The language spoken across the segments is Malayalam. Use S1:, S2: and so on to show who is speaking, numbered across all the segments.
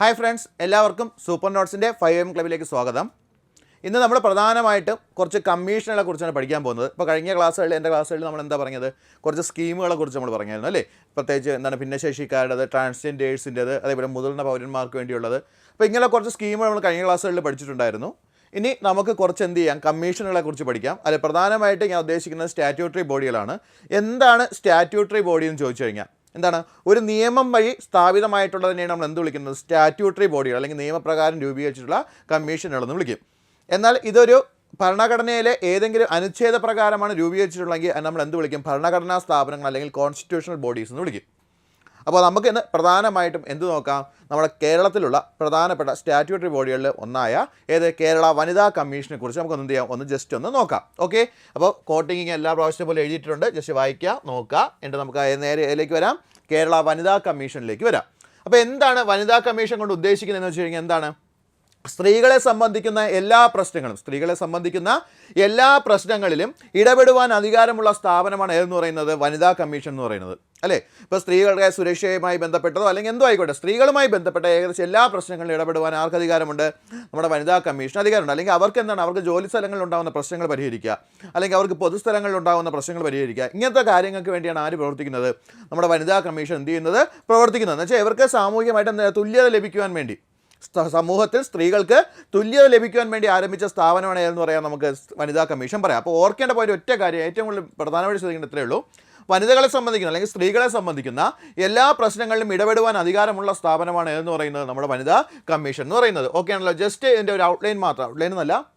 S1: ഹായ് ഫ്രണ്ട്സ് എല്ലാവർക്കും സൂപ്പർ നോട്ട്സിന്റെ ഫൈവ് എം ക്ലബിലേക്ക് സ്വാഗതം. ഇന്ന് നമ്മൾ പ്രധാനമായിട്ടും കുറച്ച് കമ്മീഷനുകളെ കുറിച്ചാണ് പഠിക്കാൻ പോകുന്നത്. ഇപ്പോൾ കഴിഞ്ഞ ക്ലാസ്സുകളിൽ എന്റെ ക്ലാസ്സുകളിൽ നമ്മൾ എന്താ പറഞ്ഞത്? കുറച്ച് സ്കീമുകളെ കുറിച്ച് നമ്മൾ പറഞ്ഞായിരുന്നു അല്ലേ? പ്രത്യേകിച്ച് എന്താണ് ഭിന്നശേഷിക്കാരുടേത് ട്രാൻസ്ജെൻഡേഴ്സിന്റെത് അതേപോലെ മുതിർന്ന പൗരന്മാർക്ക് വേണ്ടിയുള്ളത്. അപ്പോൾ ഇങ്ങനെ കുറച്ച് സ്കീമുകൾ നമ്മൾ കഴിഞ്ഞ ക്ലാസ്സുകളിൽ പഠിച്ചിട്ടുണ്ടായിരുന്നു. ഇനി നമുക്ക് കുറച്ച് എന്ത് ചെയ്യാം? കമ്മീഷനുകളെ കുറിച്ച് പഠിക്കാം. അതിൽ പ്രധാനമായിട്ട് ഞാൻ ഉദ്ദേശിക്കുന്നത് സ്റ്റാറ്റ്യൂട്ടറി ബോഡികളാണ് എന്താണ് സ്റ്റാറ്റ്യൂട്ടറി ബോഡി എന്ന് ചോദിച്ചു കഴിഞ്ഞാൽ എന്താണ്? ഒരു നിയമം വഴി സ്ഥാപിതമായിട്ടുള്ളതിനെയാണ് നമ്മൾ എന്ത് വിളിക്കുന്നത്? സ്റ്റാറ്റ്യൂട്ടറി ബോഡികൾ അല്ലെങ്കിൽ നിയമപ്രകാരം രൂപീകരിച്ചിട്ടുള്ള കമ്മീഷനുകളെന്ന് വിളിക്കും. എന്നാൽ ഇതൊരു ഭരണഘടനയിലെ ഏതെങ്കിലും അനുച്ഛേദ പ്രകാരമാണ് രൂപീകരിച്ചിട്ടുള്ളതെങ്കിൽ നമ്മൾ എന്ത് വിളിക്കും? ഭരണഘടനാ സ്ഥാപനങ്ങൾ അല്ലെങ്കിൽ കോൺസ്റ്റിറ്റ്യൂഷണൽ ബോഡീസ് എന്ന് വിളിക്കും. അപ്പോൾ നമുക്ക് ഇന്ന് പ്രധാനമായിട്ടും എന്ത് നോക്കാം? നമ്മുടെ കേരളത്തിലുള്ള പ്രധാനപ്പെട്ട സ്റ്റാറ്റ്യൂട്ടറി ബോഡികളിൽ ഒന്നായ ഏത്? കേരള വനിതാ കമ്മീഷനെ കുറിച്ച് നമുക്ക് എന്ത് ചെയ്യാം? ഒന്ന് ജസ്റ്റ് ഒന്ന് നോക്കാം. ഓക്കെ അപ്പോൾ കോട്ടിങ്ങിങ് എല്ലാ പ്രാവശ്യം പോലെ എഴുതിയിട്ടുണ്ട്. ജസ്റ്റ് വായിക്കുക നോക്കുക. എന്നിട്ട് നമുക്ക് നേരെ ഇതിലേക്ക് വരാം? കേരള വനിതാ കമ്മീഷനിലേക്ക് വരാം. അപ്പോൾ എന്താണ് വനിതാ കമ്മീഷൻ കൊണ്ട് ഉദ്ദേശിക്കുന്നതെന്ന് വെച്ച് കഴിഞ്ഞാൽ എന്താണ്? സ്ത്രീകളെ സംബന്ധിക്കുന്ന എല്ലാ പ്രശ്നങ്ങളും സ്ത്രീകളെ സംബന്ധിക്കുന്ന എല്ലാ പ്രശ്നങ്ങളിലും ഇടപെടുവാൻ അധികാരമുള്ള സ്ഥാപനമാണ് ഏതെന്ന് പറയുന്നത്? വനിതാ കമ്മീഷൻ എന്ന് പറയുന്നത്. അല്ലേ? ഇപ്പോൾ സ്ത്രീകളുടെ സുരക്ഷയുമായി ബന്ധപ്പെട്ടതോ അല്ലെങ്കിൽ എന്തോ ആയിക്കോട്ടെ സ്ത്രീകളുമായി ബന്ധപ്പെട്ട ഏകദേശം എല്ലാ പ്രശ്നങ്ങളിലും ഇടപെടുവാൻ ആർക്ക് അധികാരമുണ്ട്? നമ്മുടെ വനിതാ കമ്മീഷൻ അധികാരമുണ്ട്. അല്ലെങ്കിൽ അവർക്ക് എന്താണ്? അവർക്ക് ജോലി സ്ഥലങ്ങളിൽ ഉണ്ടാകുന്ന പ്രശ്നങ്ങൾ പരിഹരിക്കുക. അല്ലെങ്കിൽ അവർക്ക് പൊതുസ്ഥലങ്ങളിൽ ഉണ്ടാകുന്ന പ്രശ്നങ്ങൾ പരിഹരിക്കുക. ഇങ്ങനത്തെ കാര്യങ്ങൾക്ക് വേണ്ടിയാണ് ആര് പ്രവർത്തിക്കുന്നത്? നമ്മുടെ വനിതാ കമ്മീഷൻ എന്ത് ചെയ്യുന്നത്? പ്രവർത്തിക്കുന്നത്. എന്ന് വെച്ചാൽ ഇവർക്ക് സാമൂഹികമായിട്ട് തുല്യത ലഭിക്കുവാൻ വേണ്ടി. സമൂഹത്തിൽ സ്ത്രീകൾക്ക് തുല്യത ലഭിക്കുവാൻ വേണ്ടി ആരംഭിച്ച സ്ഥാപനമാണ് എന്ന് പറയാൻ നമുക്ക് വനിതാ കമ്മീഷൻ പറയാം. അപ്പോൾ ഓർക്കേണ്ട പോയ ഒറ്റ കാര്യം ഏറ്റവും കൂടുതൽ പ്രധാനമായിട്ട് ശ്രദ്ധിക്കേണ്ട ഇത്രയേ ഉള്ളൂ. വനിതകളെ സംബന്ധിക്കുന്ന അല്ലെങ്കിൽ സ്ത്രീകളെ സംബന്ധിക്കുന്ന എല്ലാ പ്രശ്നങ്ങളിലും ഇടപെടുവാൻ അധികാരമുള്ള സ്ഥാപനമാണ് എന്ന് പറയുന്നത് നമ്മുടെ വനിതാ കമ്മീഷൻ എന്ന് പറയുന്നത്. ഓക്കെ ആണല്ലോ. ജസ്റ്റ് ഇതിന്റെ ഒരു ഔട്ട്ലൈൻ മാത്രം. ഔട്ട്ലൈൻ എന്നല്ല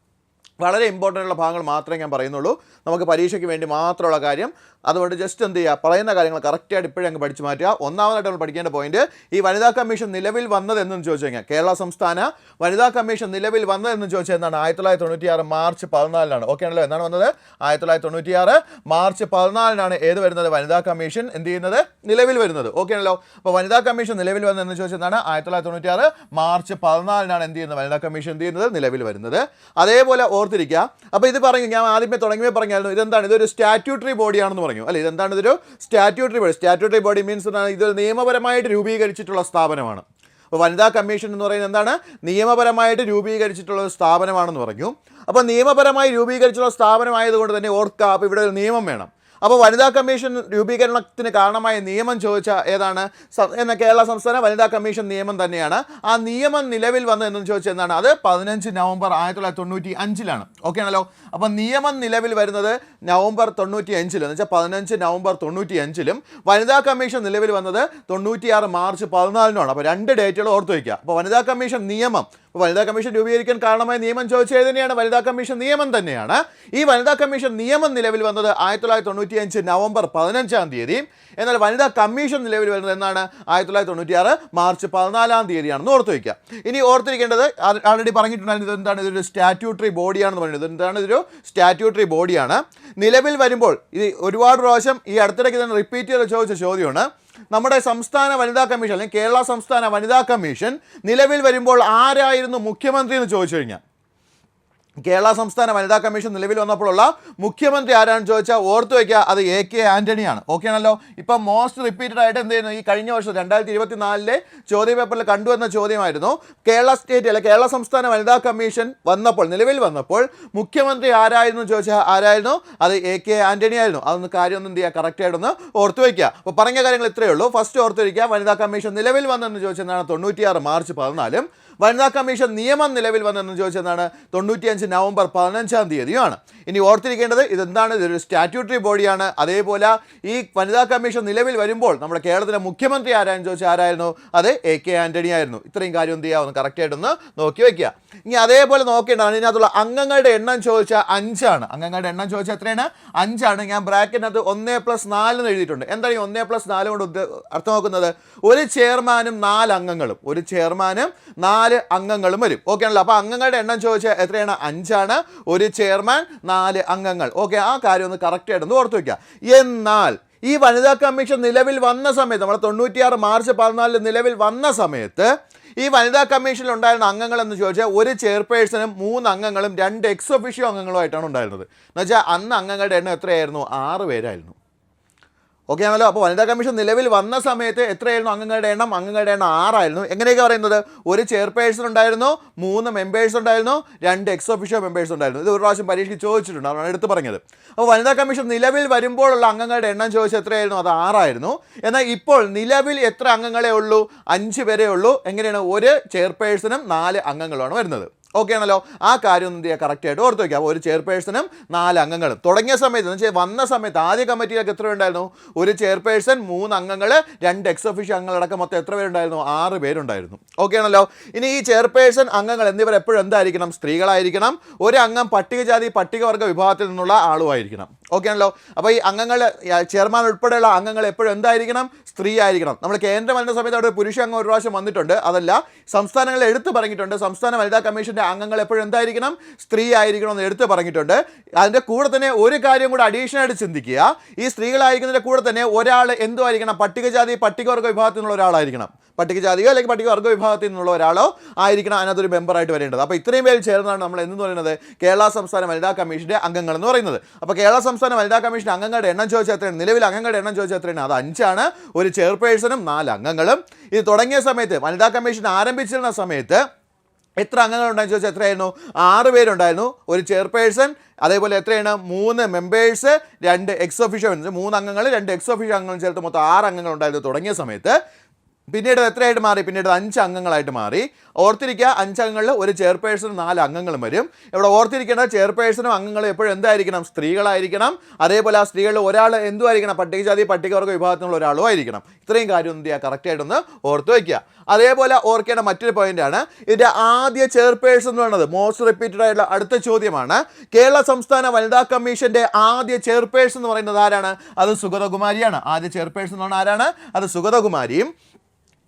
S1: വളരെ ഇമ്പോർട്ടന്റ് ഉള്ള ഭാഗങ്ങൾ മാത്രമേ ഞാൻ പറയുന്നുള്ളൂ. നമുക്ക് പരീക്ഷയ്ക്ക് വേണ്ടി മാത്രമുള്ള കാര്യം. അതുകൊണ്ട് ജസ്റ്റ് എന്ത് ചെയ്യുക? പറയുന്ന കാര്യങ്ങൾ കറക്റ്റായിട്ട് ഇപ്പോഴും അങ്ങ് പഠിച്ചു മാറ്റുക. ഒന്നാമതായിട്ട് നമ്മൾ പഠിക്കേണ്ട പോയിന്റ് ഈ വനിതാ കമ്മീഷൻ നിലവിൽ വന്നത് വന്നതെന്ന് ചോദിച്ചു കഴിഞ്ഞാൽ കേരള സംസ്ഥാന വനിതാ കമ്മീഷൻ നിലവിൽ വന്നത് എന്ന് ചോദിച്ചാൽ എന്താണ്? ആയിരത്തി തൊള്ളായിരത്തി തൊണ്ണൂറ്റിയാറ് മാർച്ച് പതിനാലിനാണ്. ഓക്കെ ആണല്ലോ? എന്നാണ് വന്നത്? ആയിരത്തി തൊള്ളായിരത്തി തൊണ്ണൂറ്റിയാറ് മാർച്ച് പതിനാലിനാണ് ഏത് വരുന്നത്? വനിതാ കമ്മീഷൻ എന്ത് ചെയ്യുന്നത്? നിലവിൽ വരുന്നത്. ഓക്കെ ആണല്ലോ? അപ്പോൾ വനിതാ കമ്മീഷൻ നിലവിൽ വന്നത് എന്ന് ചോദിച്ചാൽ എന്താണ്? ആയിരത്തി തൊള്ളായിരത്തി തൊണ്ണൂറ്റിയാറ് മാർച്ച് പതിനാലിനാണ് എന്ത് ചെയ്യുന്നത്? വനിതാ കമ്മീഷൻ എന്ത് ചെയ്യുന്നത്? നിലവിൽ വരുന്നത്. അതേപോലെ ഓർത്തിരിക്കുക. അപ്പോൾ ഇത് പറഞ്ഞു ഞാൻ ആദ്യമേ തുടങ്ങിയേ പറഞ്ഞായിരുന്നു ഇതെന്താണ്? ഇതൊരു സ്റ്റാറ്റ്യൂട്ടറി ബോഡിയാണെന്ന് പറഞ്ഞു. അല്ലേ ഇതെന്താണ്? ഇതൊരു statutory body statutory body means എന്താണ് ഇതൊരു നിയമപരമായിട്ട് രൂപീകരിച്ചിട്ടുള്ള സ്ഥാപനമാണ്. അപ്പോൾ വനിതാ കമ്മീഷൻ എന്ന് പറയുന്നത് എന്താണ്? നിയമപരമായിട്ട് രൂപീകരിച്ചിട്ടുള്ള ഒരു സ്ഥാപനമാണെന്ന് പറഞ്ഞു. അപ്പോൾ നിയമപരമായി രൂപീകരിച്ചുള്ള സ്ഥാപനമായതുകൊണ്ട് തന്നെ ഓർക്കുക അപ്പോൾ ഇവിടെ ഒരു നിയമം വേണം. അപ്പോൾ വനിതാ കമ്മീഷൻ രൂപീകരണത്തിന് കാരണമായ നിയമം ചോദിച്ച ഏതാണ്? എന്ന കേരള സംസ്ഥാന വനിതാ കമ്മീഷൻ നിയമം തന്നെയാണ്. ആ നിയമം നിലവിൽ വന്നതെന്ന് ചോദിച്ചാൽ എന്താണ്? അത് പതിനഞ്ച് നവംബർ ആയിരത്തി തൊള്ളായിരത്തി തൊണ്ണൂറ്റി അഞ്ചിലാണ് ഓക്കെ ആണല്ലോ? അപ്പോൾ നിയമം നിലവിൽ വരുന്നത് നവംബർ തൊണ്ണൂറ്റി അഞ്ചിൽ എന്ന് വെച്ചാൽ പതിനഞ്ച് നവംബർ തൊണ്ണൂറ്റി അഞ്ചിലും വനിതാ കമ്മീഷൻ നിലവിൽ വന്നത് തൊണ്ണൂറ്റിയാറ് മാർച്ച് പതിനാലിനുമാണ് അപ്പോൾ രണ്ട് ഡേറ്റുകൾ ഓർത്ത് വയ്ക്കുക അപ്പോൾ വനിതാ കമ്മീഷൻ നിയമം വനിതാ കമ്മീഷൻ രൂപീകരിക്കാൻ കാരണമായ നിയമം ചോദിച്ചത് തന്നെയാണ്? വനിതാ കമ്മീഷൻ നിയമം തന്നെയാണ്. ഈ വനിതാ കമ്മീഷൻ നിയമം നിലവിൽ വന്നത് ആയിരത്തി തൊള്ളായിരത്തി തൊണ്ണൂറ്റി അഞ്ച് നവംബർ പതിനഞ്ചാം തീയതി. എന്നാൽ വനിതാ കമ്മീഷൻ നിലവിൽ വരുന്നത് എന്നാണ് ആയിരത്തി തൊള്ളായിരത്തി തൊണ്ണൂറ്റിയാറ് മാർച്ച് പതിനാലാം തീയതിയാണെന്ന് ഓർത്ത് വയ്ക്കുക. ഇനി ഓർത്തിരിക്കേണ്ടത് ആൾറെഡി പറഞ്ഞിട്ടുണ്ടായിരുന്നു ഇതെന്താണ് ഇതൊരു സ്റ്റാറ്റ്യൂട്ടറി ബോഡിയാണെന്ന് പറയുന്നത് എന്താണ്? ഇതൊരു സ്റ്റാറ്റ്യൂട്ടറി ബോഡിയാണ്. നിലവിൽ വരുമ്പോൾ ഇത് ഒരുപാട് പ്രാവശ്യം ഈ അടുത്തിടയ്ക്ക് തന്നെ റിപ്പീറ്റ് ചെയ്ത് ചോദിച്ച ചോദ്യമാണ്. നമ്മുടെ സംസ്ഥാന വനിതാ കമ്മീഷൻ അല്ലെങ്കിൽ കേരള സംസ്ഥാന വനിതാ കമ്മീഷൻ നിലവിൽ വരുമ്പോൾ ആരായിരുന്നു മുഖ്യമന്ത്രി എന്ന് ചോദിച്ചു കഴിഞ്ഞാൽ കേരള സംസ്ഥാന വനിതാ കമ്മീഷൻ നിലവിൽ വന്നപ്പോഴുള്ള മുഖ്യമന്ത്രി ആരാണെന്ന് ചോദിച്ചാൽ ഓർത്തു വയ്ക്കുക അത് എ കെ ആന്റണിയാണ്. ഓക്കെ ആണല്ലോ? ഇപ്പം മോസ്റ്റ് റിപ്പീറ്റഡ് ആയിട്ട് എന്ത് ചെയ്യുന്നു? ഈ കഴിഞ്ഞ വർഷം രണ്ടായിരത്തി ഇരുപത്തി നാലിലെ ചോദ്യ പേപ്പറിൽ കണ്ടുവന്ന ചോദ്യമായിരുന്നു. കേരള സ്റ്റേറ്റ് അല്ലെ കേരള സംസ്ഥാന വനിതാ കമ്മീഷൻ വന്നപ്പോൾ നിലവിൽ വന്നപ്പോൾ മുഖ്യമന്ത്രി ആരായിരുന്നു ചോദിച്ചാൽ ആരായിരുന്നു? അത് എ കെ ആന്റണി ആയിരുന്നു അതൊന്ന് കാര്യം ഒന്ന് എന്ത് ചെയ്യുക? കറക്റ്റായിട്ടൊന്ന് ഓർത്തു വയ്ക്കുക. അപ്പോൾ പറഞ്ഞ കാര്യങ്ങൾ ഇത്രയേ ഉള്ളൂ. ഫസ്റ്റ് ഓർത്തു വയ്ക്കുക വനിതാ കമ്മീഷൻ നിലവിൽ വന്നെന്ന് ചോദിച്ചെന്നാണ് തൊണ്ണൂറ്റിയാറ് മാർച്ച് പതിനാലും. വനിതാ കമ്മീഷൻ നിയമം നിലവിൽ വന്നതെന്ന് ചോദിച്ചതാണ് തൊണ്ണൂറ്റിയഞ്ച് നവംബർ പതിനഞ്ചാം തീയതിയുമാണ്. ഇനി ഓർത്തിരിക്കേണ്ടത് ഇതെന്താണ്? ഇതൊരു സ്റ്റാറ്റ്യൂട്ടറി ബോഡിയാണ് അതേപോലെ ഈ വനിതാ കമ്മീഷൻ നിലവിൽ വരുമ്പോൾ നമ്മുടെ കേരളത്തിലെ മുഖ്യമന്ത്രി ആരായെന്ന് ചോദിച്ചാൽ ആരായിരുന്നു? അത് എ കെ ആന്റണി ആയിരുന്നു. ഇത്രയും കാര്യം എന്ത് ചെയ്യാവുന്ന കറക്റ്റായിട്ടൊന്ന് നോക്കി വയ്ക്കുക ഇനി അതേപോലെ നോക്കേണ്ടതാണ് ഇതിനകത്തുള്ള അംഗങ്ങളുടെ എണ്ണം ചോദിച്ചാൽ അഞ്ചാണ്. അംഗങ്ങളുടെ എണ്ണം ചോദിച്ചാൽ എത്രയാണ്? അഞ്ചാണ്. ഞാൻ ബ്രാക്കറ്റിനകത്ത് ഒന്നേ പ്ലസ് നാല് എന്ന് എഴുതിയിട്ടുണ്ട്. എന്താണ് ഈ ഒന്നേ പ്ലസ് നാല് കൊണ്ട് അർത്ഥമാക്കുന്നത്? ഒരു ചെയർമാനും നാല് അംഗങ്ങളും. ഒരു ചെയർമാനും നാല് അംഗങ്ങളും വരും. ഓക്കെ ആണല്ലോ. അപ്പോൾ അംഗങ്ങളുടെ എണ്ണം ചോദിച്ചാൽ എത്രയാണ്? അഞ്ചാണ്. ഒരു ചെയർമാൻ നാല് അംഗങ്ങൾ. ഓക്കെ ആ കാര്യം ഒന്ന് കറക്റ്റ് ആയിട്ടൊന്ന് ഓർത്തു വയ്ക്കുക എന്നാൽ ഈ വനിതാ കമ്മീഷൻ നിലവിൽ വന്ന സമയത്ത് നമ്മൾ തൊണ്ണൂറ്റിയാറ് മാർച്ച് പതിനാലിൽ നിലവിൽ വന്ന സമയത്ത് ഈ വനിതാ കമ്മീഷനിൽ ഉണ്ടായിരുന്ന അംഗങ്ങൾ എന്ന് ചോദിച്ചാൽ ഒരു ചെയർപേഴ്സണും മൂന്ന് അംഗങ്ങളും രണ്ട് എക്സ് ഒഫീഷ്യോ അംഗങ്ങളുമായിട്ടാണ് ഉണ്ടായിരുന്നത്. എന്നുവെച്ചാൽ അന്ന് അംഗങ്ങളുടെ എണ്ണം എത്രയായിരുന്നു? ആറ് പേരായിരുന്നു. ഓക്കെ ആണല്ലോ. അപ്പോൾ വനിതാ കമ്മീഷൻ നിലവിൽ വന്ന സമയത്ത് എത്രയായിരുന്നു അംഗങ്ങളുടെ എണ്ണം? അംഗങ്ങളുടെ എണ്ണം ആറായിരുന്നു. എങ്ങനെയൊക്കെ പറയുന്നത്? ഒരു ചെയർപേഴ്സൺ ഉണ്ടായിരുന്നു മൂന്ന് മെമ്പേഴ്സ് ഉണ്ടായിരുന്നു രണ്ട് എക്സ് ഒഫീഷ്യോ മെമ്പേഴ്സ് ഉണ്ടായിരുന്നു. ഇത് ഒരു പ്രാവശ്യം പരീക്ഷയ്ക്ക് ചോദിച്ചിട്ടുണ്ട്. അതാണ് എടുത്ത് പറഞ്ഞത്. അപ്പോൾ വനിതാ കമ്മീഷൻ നിലവിൽ വരുമ്പോഴുള്ള അംഗങ്ങളുടെ എണ്ണം ചോദിച്ചത് എത്രയായിരുന്നു? അത് ആറായിരുന്നു. എന്നാൽ ഇപ്പോൾ നിലവിൽ എത്ര അംഗങ്ങളെ ഉള്ളൂ? അഞ്ച് പേരേ ഉള്ളൂ. എങ്ങനെയാണ്? ഒരു ചെയർപേഴ്സണും നാല് അംഗങ്ങളുമാണ് വരുന്നത്. ഓക്കെ ആണല്ലോ ആ കാര്യം എന്ത് ചെയ്യുക കറക്റ്റായിട്ട് ഓർത്ത് വയ്ക്കുക ഒരു ചെയർപേഴ്സണും നാല് അംഗങ്ങളും. തുടങ്ങിയ സമയത്ത് എന്ന് വന്ന സമയത്ത് ആദ്യ കമ്മിറ്റിയിലൊക്കെ എത്ര ഉണ്ടായിരുന്നു ഒരു ചെയർപേഴ്സൺ മൂന്ന് അംഗങ്ങൾ രണ്ട് എക്സ് ഓഫീഷ്യൽ അംഗങ്ങളടക്കം മൊത്തം എത്ര പേരുണ്ടായിരുന്നു? ആറ് പേരുണ്ടായിരുന്നു. ഓക്കെ ആണല്ലോ ഇനി ഈ ചെയർപേഴ്സൺ അംഗങ്ങൾ എന്നിവർ എപ്പോഴും എന്തായിരിക്കണം? സ്ത്രീകളായിരിക്കണം. ഒരു അംഗം പട്ടികജാതി പട്ടികവർഗ വിഭാഗത്തിൽ നിന്നുള്ള ആളുമായിരിക്കണം. ഓക്കെ ആണല്ലോ അപ്പോൾ ഈ അംഗങ്ങൾ ചെയർമാൻ ഉൾപ്പെടെയുള്ള അംഗങ്ങൾ എപ്പോഴും എന്തായിരിക്കണം? സ്ത്രീ ആയിരിക്കണം നമ്മൾ കേന്ദ്ര സമയത്ത് അവിടെ പുരുഷ അംഗം ഒരു പ്രാവശ്യം വന്നിട്ടുണ്ട്. അതല്ല സംസ്ഥാനങ്ങളെ എടുത്തു പറഞ്ഞിട്ടുണ്ട്. സംസ്ഥാന വനിതാ കമ്മീഷന്റെ അംഗങ്ങൾ എപ്പോഴും എന്തായിരിക്കണം? സ്ത്രീ ആയിരിക്കണം എന്ന് എടുത്തു പറഞ്ഞിട്ടുണ്ട്. അതിന്റെ കൂടെ തന്നെ ഒരു കാര്യം കൂടെ അഡീഷണലായിട്ട് ചിന്തിക്കുക. ഈ സ്ത്രീകളായിരിക്കുന്നതിന്റെ കൂടെ തന്നെ ഒരാൾ എന്തോ ആയിരിക്കണം? പട്ടികജാതി പട്ടികവർഗ വിഭാഗത്തിൽ നിന്നുള്ള ഒരാളായിരിക്കണം. പട്ടികജാതിയോ അല്ലെങ്കിൽ പട്ടികവർഗ വിഭാഗത്തിൽ നിന്നുള്ള ഒരാളോ ആയിരിക്കണം അതിനകത്തൊരു മെമ്പറായിട്ട് വരേണ്ടത്. അപ്പോൾ ഇത്രയും പേര് ചേർന്നാണ് നമ്മൾ എന്ന് പറയുന്നത്? കേരള സംസ്ഥാന വനിതാ കമ്മീഷന്റെ അംഗങ്ങൾ എന്ന് പറയുന്നത്. അപ്പോൾ കേരള സംസ്ഥാന വനിതാ കമ്മീഷൻ അംഗങ്ങളുടെ എണ്ണം ചോദിച്ചാൽ എത്രയാണ്? നിലവിൽ അംഗങ്ങളുടെ എണ്ണം ചോദിച്ചാൽ എത്രയാണ്? അത് അഞ്ചാണ്. ഒരു ചെയർപേഴ്സണും നാല് അംഗങ്ങളും. ഇത് തുടങ്ങിയ സമയത്ത് വനിതാ കമ്മീഷൻ ആരംഭിച്ചിരുന്ന സമയത്ത് എത്ര അംഗങ്ങളുണ്ടായെന്ന് ചോദിച്ചാൽ എത്രയായിരുന്നു? ആറ് പേരുണ്ടായിരുന്നു. ഒരു ചെയർപേഴ്സൺ അതേപോലെ എത്രയാണ്? മൂന്ന് മെമ്പേഴ്സ് രണ്ട് എക്സ് ഒഫീഷ്യൽ മൂന്ന് അംഗങ്ങൾ രണ്ട് എക്സ് ഒഫീഷ്യൽ അംഗങ്ങൾ ചേർത്ത് മൊത്തം ആറ് അംഗങ്ങൾ ഉണ്ടായിരുന്നു തുടങ്ങിയ സമയത്ത്. പിന്നീട് എത്രയായിട്ട് മാറി? പിന്നീട് അഞ്ച് അംഗങ്ങളായിട്ട് മാറി. ഓർത്തിരിക്കുക അഞ്ച് അംഗങ്ങളിൽ ഒരു ചെയർപേഴ്സണും നാല് അംഗങ്ങളും വരും. ഇവിടെ ഓർത്തിരിക്കേണ്ട ചെയർപേഴ്സണും അംഗങ്ങളും എപ്പോഴും എന്തായിരിക്കണം? സ്ത്രീകളായിരിക്കണം. അതേപോലെ ആ സ്ത്രീകളിൽ ഒരാൾ എന്തുമായിരിക്കണം? പട്ടികജാതി പട്ടികവർഗ വിഭാഗത്തിലുള്ള ഒരാളും ആയിരിക്കണം. ഇത്രയും കാര്യം എന്ത് ചെയ്യുക? കറക്റ്റായിട്ടൊന്ന് ഓർത്ത് വയ്ക്കുക. അതേപോലെ ഓർക്കേണ്ട മറ്റൊരു പോയിന്റാണ് ഇതിന്റെ ആദ്യ ചെയർപേഴ്സൺ എന്ന് പറയുന്നത് മോസ്റ്റ് റിപ്പീറ്റഡ് ആയിട്ടുള്ള അടുത്ത ചോദ്യമാണ്. കേരള സംസ്ഥാന വനിതാ കമ്മീഷന്റെ ആദ്യ ചെയർപേഴ്സൺ എന്ന് പറയുന്നത് ആരാണ്? അത് സുഗതകുമാരിയാണ്. ആദ്യ ചെയർപേഴ്സൺ എന്ന് പറഞ്ഞാൽ ആരാണ്? അത് സുഗതകുമാരിയും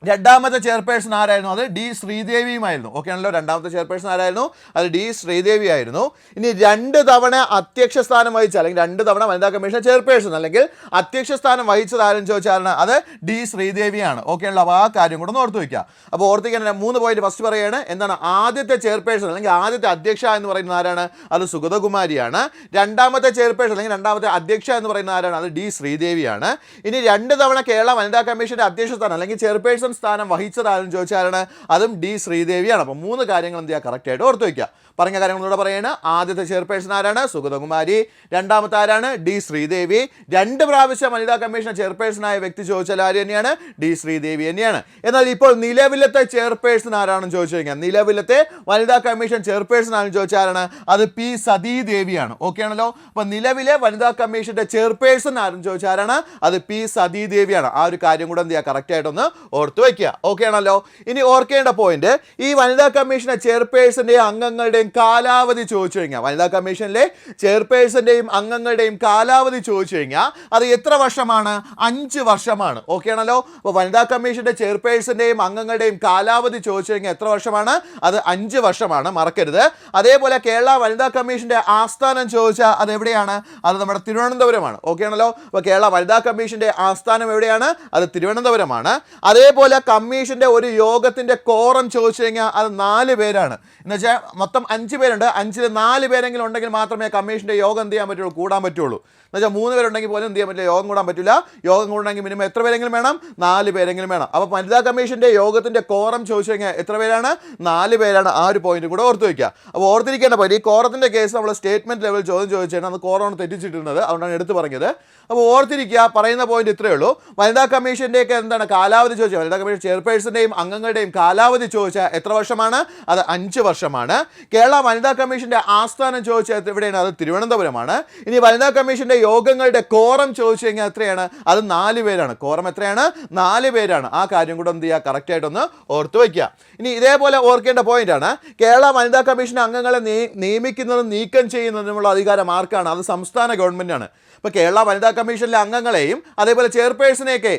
S1: രണ്ടാമത്തെ ചെയർപേഴ്സൺ ആരായിരുന്നു? അത് ഡി ശ്രീദേവിയുമായിരുന്നു. ഓക്കെ ആണല്ലോ? രണ്ടാമത്തെ ചെയർപേഴ്സൺ ആരായിരുന്നു? അത് ഡി ശ്രീദേവി ആയിരുന്നു ഇനി രണ്ട് തവണ അധ്യക്ഷ സ്ഥാനം വഹിച്ച അല്ലെങ്കിൽ രണ്ട് തവണ വനിതാ കമ്മീഷൻ ചെയർപേഴ്സൺ അല്ലെങ്കിൽ അധ്യക്ഷ സ്ഥാനം വഹിച്ചത് ആരും ചോദിച്ചാലാണ് അത് ഡി ശ്രീദേവിയാണ്. ഓക്കെ ആണല്ലോ? അപ്പോൾ ആ കാര്യം കൂടെ ഓർത്ത് വയ്ക്കുക അപ്പോൾ ഓർത്തിക്കാൻ മൂന്ന് പോയിന്റ് ഫസ്റ്റ് പറയുകയാണ് എന്താണ് ആദ്യത്തെ ചെയർപേഴ്സൺ അല്ലെങ്കിൽ ആദ്യത്തെ അധ്യക്ഷ എന്ന് പറയുന്നത് ആരാണ്? അത് സുഗതകുമാരിയാണ്. രണ്ടാമത്തെ ചെയർപേഴ്സൺ അല്ലെങ്കിൽ രണ്ടാമത്തെ അധ്യക്ഷ എന്ന് പറയുന്നത് ആരാണ്? അത് ഡി ശ്രീദേവിയാണ്. ഇനി രണ്ട് തവണ കേരള വനിതാ കമ്മീഷന്റെ അധ്യക്ഷ സ്ഥാനം അല്ലെങ്കിൽ ചെയർപേഴ്സൺ സ്ഥാനം വഹിച്ചതാരെന്ന് ചോദിച്ചാലാണ് അതും ഡി ശ്രീദേവിയാണ്. അപ്പോൾ മൂന്ന് കാര്യങ്ങൾ എന്ത് ചെയ്യുക കറക്റ്റായിട്ട് ഓർത്ത് വയ്ക്കുക പറഞ്ഞ കാര്യങ്ങളോട് പറയുന്നത് ആദ്യത്തെ ചെയർപേഴ്സൺ ആരാണ്? സുഗതകുമാരി. രണ്ടാമത്തെ ആരാണ്? ഡി ശ്രീദേവി. രണ്ട് പ്രാവശ്യം വനിതാ കമ്മീഷൻ ചെയർപേഴ്സണായ വ്യക്തി ചോദിച്ചാൽ ആര് തന്നെയാണ്? ഡി ശ്രീദേവി തന്നെയാണ്. എന്നാൽ ഇപ്പോൾ നിലവിലത്തെ ചെയർപേഴ്സൺ ആരാണെന്ന് ചോദിച്ചു കഴിഞ്ഞാൽ നിലവിലത്തെ വനിതാ കമ്മീഷൻ ചെയർപേഴ്സൺ ആണെന്ന് ചോദിച്ചാലാണ് അത് പി സതീദേവിയാണ്. ഓക്കെ ആണല്ലോ? അപ്പോൾ നിലവിലെ വനിതാ കമ്മീഷന്റെ ചെയർപേഴ്സൺ ആരെന്ന് ചോദിച്ചാൽ ആരാണ്? അത് പി സതീദേവിയാണ്. ആ ഒരു കാര്യം കൂടെ എന്ത് ചെയ്യുക കറക്റ്റായിട്ടൊന്ന് ഓർത്ത് വയ്ക്കുക ഓക്കെ ആണല്ലോ? ഇനി ഓർക്കേണ്ട പോയിന്റ് ഈ വനിതാ കമ്മീഷനെ ചെയർപേഴ്സന്റെയും അംഗങ്ങളുടെയും കാലാവധി ചോദിച്ചു കഴിഞ്ഞാൽ വനിതാ കമ്മീഷനിലെ ചെയർപേഴ്സന്റെയും അംഗങ്ങളുടെയും കാലാവധി ചോദിച്ചു കഴിഞ്ഞാൽ അത് എത്ര വർഷമാണ്? അഞ്ച് വർഷമാണ്. ഓക്കെ ആണല്ലോ? അപ്പോൾ വനിതാ കമ്മീഷന്റെ ചെയർപേഴ്സന്റെയും അംഗങ്ങളുടെയും കാലാവധി ചോദിച്ചു കഴിഞ്ഞാൽ എത്ര വർഷമാണ്? അത് അഞ്ച് വർഷമാണ്. മറക്കരുത്. അതേപോലെ കേരള വനിതാ കമ്മീഷന്റെ ആസ്ഥാനം ചോദിച്ചാൽ അത് എവിടെയാണ്? അത് നമ്മുടെ തിരുവനന്തപുരമാണ്. ഓക്കെ ആണല്ലോ? അപ്പോൾ കേരള വനിതാ കമ്മീഷന്റെ ആസ്ഥാനം എവിടെയാണ്? അത് തിരുവനന്തപുരമാണ്. അതേപോലെ കമ്മീഷന്റെ ഒരു യോഗത്തിന്റെ കോറം ചോദിച്ചു കഴിഞ്ഞാൽ അത് നാല് പേരാണ്. എന്ന് വെച്ചാൽ മൊത്തം അഞ്ച് പേരുണ്ട്. അഞ്ചിൽ നാല് പേരെങ്കിലും ഉണ്ടെങ്കിൽ മാത്രമേ കമ്മീഷന്റെ യോഗം എന്ത് ചെയ്യാൻ പറ്റുള്ളൂ? കൂടാൻ പറ്റുള്ളൂ. എന്ന് വെച്ചാൽ മൂന്ന് പേരുണ്ടെങ്കിൽ പോലും എന്ത് ചെയ്യാൻ പറ്റില്ല? യോഗം കൂടാൻ പറ്റില്ല. യോഗം കൂടണമെങ്കിൽ മിനിമം എത്ര പേരെങ്കിലും വേണം? നാല് പേരെങ്കിലും വേണം. അപ്പോൾ വനിതാ കമ്മീഷന്റെ യോഗത്തിന്റെ കോറം ചോദിച്ചു കഴിഞ്ഞാൽ എത്ര പേരാണ്? നാല് പേരാണ്. ആ ഒരു പോയിന്റ് കൂടെ ഓർത്ത് വയ്ക്കുക അപ്പോൾ ഓർത്തിരിക്കേണ്ട പോയിന്റ് ഈ കോറത്തിന്റെ കേസ് നമ്മൾ സ്റ്റേറ്റ്മെന്റ് ലെവൽ ചോദ്യം ചോദിച്ചാണ് അത് കോറാണ് തെറ്റിച്ചിട്ടുള്ളത് അതുകൊണ്ടാണ് എടുത്ത് പറഞ്ഞത്. അപ്പോൾ ഓർത്തിരിക്കുക പറയുന്ന പോയിന്റ് ഇത്രയേ ഉള്ളൂ. വനിതാ കമ്മീഷന്റെയൊക്കെ എന്താണ് കാലാവധി ചോദിച്ചാൽ വനിതാ കമ്മീഷൻ ചെയർപേഴ്സന്റെയും അംഗങ്ങളുടെയും കാലാവധി ചോദിച്ചാൽ എത്ര വർഷമാണ്? അത് അഞ്ച് വർഷമാണ്. കേരള വനിതാ കമ്മീഷന്റെ ആസ്ഥാനം ചോദിച്ചാൽ എവിടെയാണ്? അത് തിരുവനന്തപുരമാണ്. ഇനി വനിതാ കമ്മീഷന്റെ യോഗങ്ങളുടെ കോറം ചോദിച്ചു കഴിഞ്ഞാൽ എത്രയാണ്? അത് നാല് പേരാണ്. കോറം എത്രയാണ്? നാല് പേരാണ്. ആ കാര്യം കൂടെ എന്ത് ചെയ്യുക? കറക്റ്റായിട്ടൊന്ന് ഓർത്ത് വയ്ക്കുക. ഇനി ഇതേപോലെ ഓർക്കേണ്ട പോയിന്റ് ആണ്. കേരള വനിതാ കമ്മീഷൻ അംഗങ്ങളെ നിയ- നിയമിക്കുന്നതും നീക്കം ചെയ്യുന്നതിനുമുള്ള അധികാരം ആർക്കാണ് അത് സംസ്ഥാന ഗവൺമെന്റാണ് ഇപ്പോൾ കേരള വനിതാ കമ്മീഷനിലെ അംഗങ്ങളെയും അതേപോലെ ചെയർപേഴ്സണെയൊക്കെ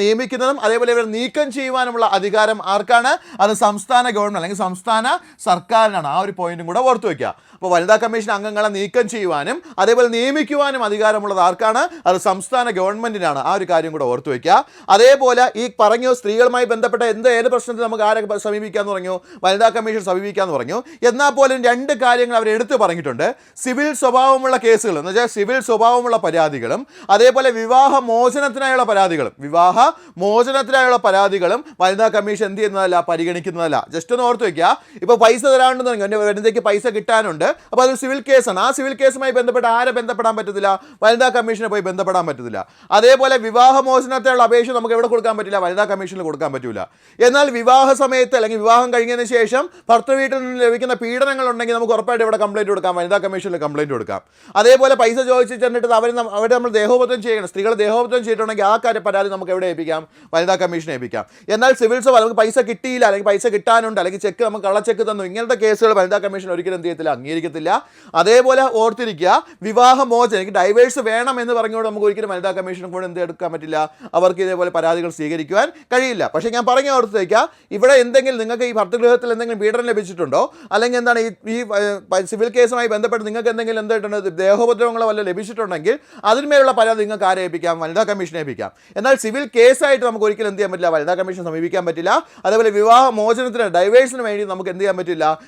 S1: നിയമിക്കുന്നതും അതേപോലെ ഇവർ നീക്കം ചെയ്യുവാനുമുള്ള അധികാരം ആർക്കാണ്? അത് സംസ്ഥാന ഗവൺമെന്റ് അല്ലെങ്കിൽ സംസ്ഥാന സർക്കാരിനാണ്. ആ ഒരു പോയിന്റും കൂടെ ഓർത്തു വയ്ക്കുക അപ്പോൾ വനിതാ കമ്മീഷൻ അംഗങ്ങളെ നീക്കം ചെയ്യുവാനും അതേപോലെ നിയമിക്കുവാനും അധികാരമുള്ളത് ആർക്കാണ്? അത് സംസ്ഥാന ഗവൺമെന്റിനാണ് ആ ഒരു കാര്യം കൂടെ ഓർത്തു വയ്ക്കുക അതേപോലെ ഈ പറഞ്ഞു സ്ത്രീകളുമായി ബന്ധപ്പെട്ട എന്ത് ഏത് പ്രശ്നത്തിൽ നമുക്ക് ആരെ സമീപിക്കാമെന്ന് പറഞ്ഞു? വനിതാ കമ്മീഷൻ സമീപിക്കാമെന്ന് പറഞ്ഞു. എന്നാൽ പോലും രണ്ട് കാര്യങ്ങൾ അവർ എടുത്തു പറഞ്ഞിട്ടുണ്ട്. സിവിൽ സ്വഭാവമുള്ള കേസുകൾ. എന്ന് വെച്ചാൽ സിവിൽ സ്വഭാവമുള്ള പരാതികളും അതേപോലെ വിവാഹ മോചനത്തിനായുള്ള പരാതികളും വിവാഹ മോചനത്തിനായുള്ള പരാതികളും വനിതാ കമ്മീഷൻ എന്ത് ചെയ്യുന്നതല്ല പരിഗണിക്കുന്നതല്ല. ജസ്റ്റ് ഒന്ന് ഓർത്ത് വയ്ക്കുക ഇപ്പോൾ പൈസ തരാണ്ടെന്ന് എന്റെ വനിതയ്ക്ക് പൈസ കിട്ടാനുണ്ട്. അപ്പോൾ അതൊരു സിവിൽ കേസാണ്. ആ സിവിൽ കേസുമായി ബന്ധപ്പെട്ട് ആരെ ബന്ധപ്പെടാൻ പറ്റത്തില്ല? വനിതാ കമ്മീഷനെ പോയി ബന്ധപ്പെടാൻ പറ്റത്തില്ല. അതേപോലെ വിവാഹ മോചനത്തിനുള്ള അപേക്ഷ നമുക്ക് എവിടെ കൊടുക്കാൻ പറ്റില്ല? വനിതാ കമ്മീഷനിൽ കൊടുക്കാൻ പറ്റില്ല എന്നാൽ വിവാഹ സമയത്ത് അല്ലെങ്കിൽ വിവാഹം കഴിഞ്ഞതിന് ശേഷം ഭർത്തൃ വീട്ടിൽ നിന്ന് ലഭിക്കുന്ന പീഡനങ്ങൾ ഉണ്ടെങ്കിൽ നമുക്ക് ഉറപ്പായിട്ട് ഇവിടെ കംപ്ലൈന്റ് കൊടുക്കാം. വനിതാ കമ്മീഷനിൽ കംപ്ലൈന്റ് കൊടുക്കാം. അതേപോലെ പൈസ ചോദിച്ച് ചെന്നിട്ട് അവർ അവർ നമ്മൾ ദേഹോപദ്രം ചെയ്യണം. സ്ത്രീകൾ ദേഹോപദ്രം ചെയ്തിട്ടുണ്ടെങ്കിൽ ആ കാര്യം പരാതി നമുക്ക് എവിടെ ഏൽപ്പിക്കാം? വനിതാ കമ്മീഷനെ ഏൽപ്പിക്കാം. എന്നാൽ സിവിൽ സഭ നമുക്ക് പൈസ കിട്ടിയില്ല അല്ലെങ്കിൽ പൈസ കിട്ടാനുണ്ട് അല്ലെങ്കിൽ ചെക്ക് നമുക്ക് കള്ളച്ചെക്ക് തന്നു. ഇങ്ങനത്തെ കേസുകൾ വനിതാ കമ്മീഷൻ ഒരിക്കലും എന്ത് അംഗീകരിക്കത്തില്ല. അതേപോലെ ഓർത്തിരിക്കുക വിവാഹ മോചനം എനിക്ക് ഡൈവേഴ്സ് വേണം എന്ന് പറഞ്ഞുകൊണ്ട് നമുക്ക് ഒരിക്കലും വനിതാ കമ്മീഷനും കൂടെ എന്ത് എടുക്കാൻ പറ്റില്ല. അവർക്ക് ഇതേപോലെ പരാതികൾ സ്വീകരിക്കുവാൻ കഴിയില്ല. പക്ഷേ ഞാൻ പറഞ്ഞ ഓർത്തേക്കുക ഇവിടെ എന്തെങ്കിലും നിങ്ങൾക്ക് ഈ ഭർത്തൃഗൃഹത്തിൽ എന്തെങ്കിലും പീഡനം ലഭിച്ചിട്ടുണ്ടോ? അല്ലെങ്കിൽ എന്താണ് ഈ ഈ സിവിൽ കേസുമായി ബന്ധപ്പെട്ട് നിങ്ങൾക്ക് എന്തെങ്കിലും എന്തായിട്ടുണ്ട് ദേഹോപദ്രവങ്ങളോ വല്ല ലഭിച്ചിട്ടുണ്ടെങ്കിൽ അതിന്മേലുള്ള പരാതി നിങ്ങൾക്ക് ആരെ ഏൽപ്പിക്കാം? വനിതാ കമ്മീഷനെ ഏൽപ്പിക്കാം. എന്നാൽ സിവിൽ കേസായിട്ട് നമുക്ക് ഒരിക്കലും എന്ത് ചെയ്യാൻ പറ്റില്ല? വനിതാ കമ്മീഷൻ സമീപിക്കാൻ പറ്റില്ല. അതേപോലെ വിവാഹ മോചനത്തിന് ഡൈവേഴ്സിന് വേണ്ടി നമുക്ക് എന്ത് ചെയ്യാൻ പറ്റില്ല?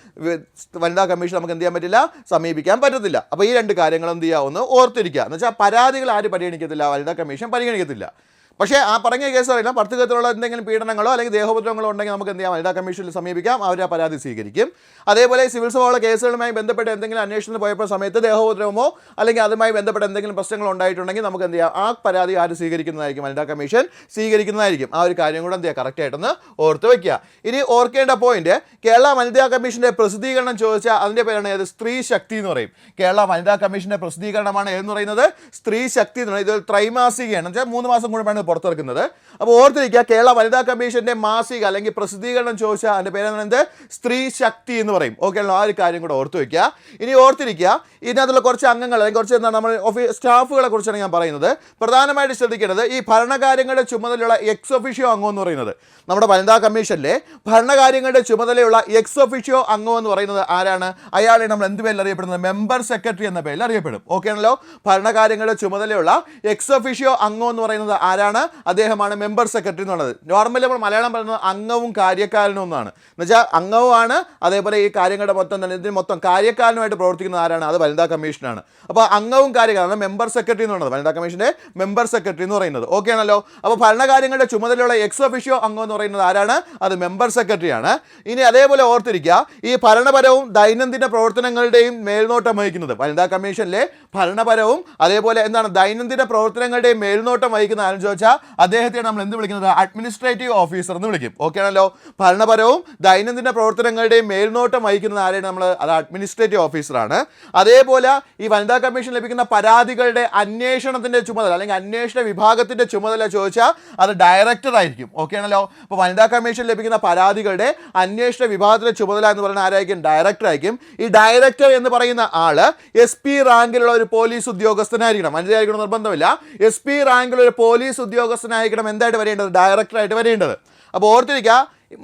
S1: വനിതാ കമ്മീഷൻ നമുക്ക് എന്ത് ചെയ്യാൻ പറ്റില്ല? സമീപിക്കാൻ പറ്റത്തില്ല. അപ്പോൾ ഈ രണ്ട് കാര്യങ്ങൾ എന്ത് ചെയ്യുക ഓർത്തിരിക്കുക. എന്ന് വെച്ചാൽ പരാതികൾ ആര് പരിഗണിക്കത്തില്ല? വനിതാ കമ്മീഷൻ പരിഗണിക്കത്തില്ല. പക്ഷേ ആ പറഞ്ഞ കേസ് അറിയില്ല. പർത്തകത്തിലുള്ള എന്തെങ്കിലും പീഡനങ്ങളോ അല്ലെങ്കിൽ ദേഹോപദ്രവങ്ങളോ ഉണ്ടെങ്കിൽ നമുക്ക് എന്ത് ചെയ്യാം? വനിതാ കമ്മീഷനിൽ സമീപിക്കാം. അവർ ആ പരാതി സ്വീകരിക്കും. അതേപോലെ സിവിൽ സഭയുള്ള കേസുകളുമായി ബന്ധപ്പെട്ട് എന്തെങ്കിലും അന്വേഷണത്തിന് പോയപ്പോൾ സമയത്ത് ദേഹോപദ്രവമോ അല്ലെങ്കിൽ അതുമായി ബന്ധപ്പെട്ട് എന്തെങ്കിലും പ്രശ്നങ്ങൾ ഉണ്ടായിട്ടുണ്ടെങ്കിൽ നമുക്ക് എന്ത് ചെയ്യാം? ആ പരാതി ആര് സ്വീകരിക്കുന്നതായിരിക്കും? വനിതാ കമ്മീഷൻ സ്വീകരിക്കുന്നതായിരിക്കും. ആ ഒരു കാര്യം കൂടെ എന്ത് ചെയ്യുക കറക്റ്റായിട്ടൊന്ന് ഓർത്ത് വയ്ക്കുക ഇനി ഓർക്കേണ്ട പോയിന്റ് കേരള വനിതാ കമ്മീഷന്റെ പ്രസിദ്ധീകരണം ചോദിച്ചാൽ അതിന്റെ പേരാണ് ഏത്? സ്ത്രീ ശക്തി എന്ന് പറയും. കേരള വനിതാ കമ്മീഷന്റെ പ്രസിദ്ധീകരണമാണ് ഏതെന്ന് പറയുന്നത്? സ്ത്രീ ശക്തി എന്ന് പറയുന്നത് ഇത് ത്രൈമാസികയാണ്. എന്ന് വെച്ചാൽ മൂന്ന് മാസം കൂടുമ്പോഴാണ് പുറത്തിറക്കുന്നത്. അപ്പോൾ ഓർത്തിരിക്കുക കേരള വനിതാ കമ്മീഷന്റെ മാസിക അല്ലെങ്കിൽ പ്രസിദ്ധീകരണം ചോദിച്ചാൽ അതിന്റെ പേരെന്ന് പറയുന്നത് സ്ത്രീ ശക്തി എന്ന് പറയും. ഓക്കെ ആ ഒരു കാര്യം കൂടെ ഓർത്ത് വയ്ക്കുക ഇനി ഓർത്തിരിക്കുക ഇതിനകത്തുള്ള കുറച്ച് അംഗങ്ങൾ അല്ലെങ്കിൽ കുറച്ച് എന്താണ് നമ്മൾ ഓഫീസ് സ്റ്റാഫുകളെ കുറിച്ചാണ് ഞാൻ പറയുന്നത്. പ്രധാനമായിട്ട് ശ്രദ്ധിക്കേണ്ടത് ഈ ഭരണകാര്യങ്ങളുടെ ചുമതലയുള്ള എക്സ് ഒഫീഷ്യോ അംഗം എന്ന് പറയുന്നത്. നമ്മുടെ വനിതാ കമ്മീഷനിലെ ഭരണകാര്യങ്ങളുടെ ചുമതലയുള്ള എക്സ് ഒഫീഷ്യോ അംഗം എന്ന് പറയുന്നത് ആരാണ്? അയാളെ നമ്മൾ എന്ത് പേരിൽ അറിയപ്പെടുന്നത്? മെമ്പർ സെക്രട്ടറി എന്ന പേരിൽ അറിയപ്പെടും. ഓക്കെ ആണല്ലോ? ഭരണകാര്യങ്ങളുടെ ചുമതലയുള്ള എക്സ് ഒഫീഷ്യോ അംഗം എന്ന് പറയുന്നത് ആരാണ്? അദ്ദേഹമാണ് മെമ്പർ സെക്രട്ടറി എന്നുള്ളത് നോർമലി നമ്മൾ മലയാളം പറയുന്നത് അംഗവും കാര്യക്കാരനും എന്നാണ്. എന്നുവെച്ചാൽ അംഗവുമാണ് അതേപോലെ ഈ കാര്യങ്ങളുടെ മൊത്തം തന്നെ ഇതിന് മൊത്തം കാര്യക്കാരനുമായിട്ട് പ്രവർത്തിക്കുന്ന ആരാണ്? അത് വനിതാ കമ്മീഷനാണ്. അപ്പോൾ അംഗവും കാര്യക്കാരനും മെമ്പർ സെക്രട്ടറി എന്ന് പറയുന്നത്. വനിതാ കമ്മീഷന്റെ മെമ്പർ സെക്രട്ടറി എന്ന് പറയുന്നത്. ഓക്കെ ആണല്ലോ? അപ്പോൾ ഭരണകാര്യങ്ങളുടെ ചുമതലയുള്ള എക്സ് ഒഫീഷ്യോ അംഗം എന്ന് പറയുന്നത് ആരാണ്? അത് മെമ്പർ സെക്രട്ടറിയാണ് ഇനി അതേപോലെ ഓർത്തിരിക്കുക ഈ ഭരണപരവും ദൈനംദിന പ്രവർത്തനങ്ങളുടെയും മേൽനോട്ടം വഹിക്കുന്നത് വനിതാ കമ്മീഷനിലെ ഭരണപരവും അതേപോലെ എന്താണ് ദൈനംദിന പ്രവർത്തനങ്ങളുടെയും മേൽനോട്ടം വഹിക്കുന്ന ആരെന്ന് ചോദിച്ചാൽ അദ്ദേഹത്തെ നമ്മൾ എന്ത് വിളിക്കുന്നത്? അഡ്മിനിസ്ട്രേറ്റീവ് ഓഫീസർ എന്ന് വിളിക്കും. ഓക്കെ ആണല്ലോ? ഭരണപരവും ദൈനംദിന പ്രവർത്തനങ്ങളുടെയും മേൽനോട്ടം വഹിക്കുന്ന ആരെയാണ് നമ്മൾ അത് അഡ്മിനിസ്ട്രേറ്റീവ് ഓഫീസറാണ് അതേപോലെ ഈ വനിതാ കമ്മീഷൻ ലഭിക്കുന്ന പരാതികളുടെ അന്വേഷണത്തിന്റെ ചുമതല അല്ലെങ്കിൽ അന്വേഷണ വിഭാഗത്തിന്റെ ചുമതല ചോദിച്ചാൽ അത് ഡയറക്ടർ ആയിരിക്കും. ഓക്കെ ആണല്ലോ? അപ്പോൾ വനിതാ കമ്മീഷൻ ലഭിക്കുന്ന പരാതികളുടെ അന്വേഷണ വിഭാഗത്തിന്റെ ചുമതല എന്ന് പറയുന്ന ആരായിരിക്കും? ഡയറക്ടർ ആയിരിക്കും. ഈ ഡയറക്ടർ എന്ന് പറയുന്ന ആൾ എസ് പി റാങ്കിലുള്ള ഒരു പോലീസ് ഉദ്യോഗസ്ഥനായിരിക്കണം. വനിതയായിരിക്കണം നിർബന്ധമില്ല. എസ് പി റാങ്കിലുള്ള ഒരു പോലീസ് ഉദ്യോഗസ്ഥനായിരിക്കണം എന്തായിട്ട് വരേണ്ടത്? ഡയറക്ടറായിട്ട് വരേണ്ടത്. അപ്പോൾ ഓർത്തിരിക്കുക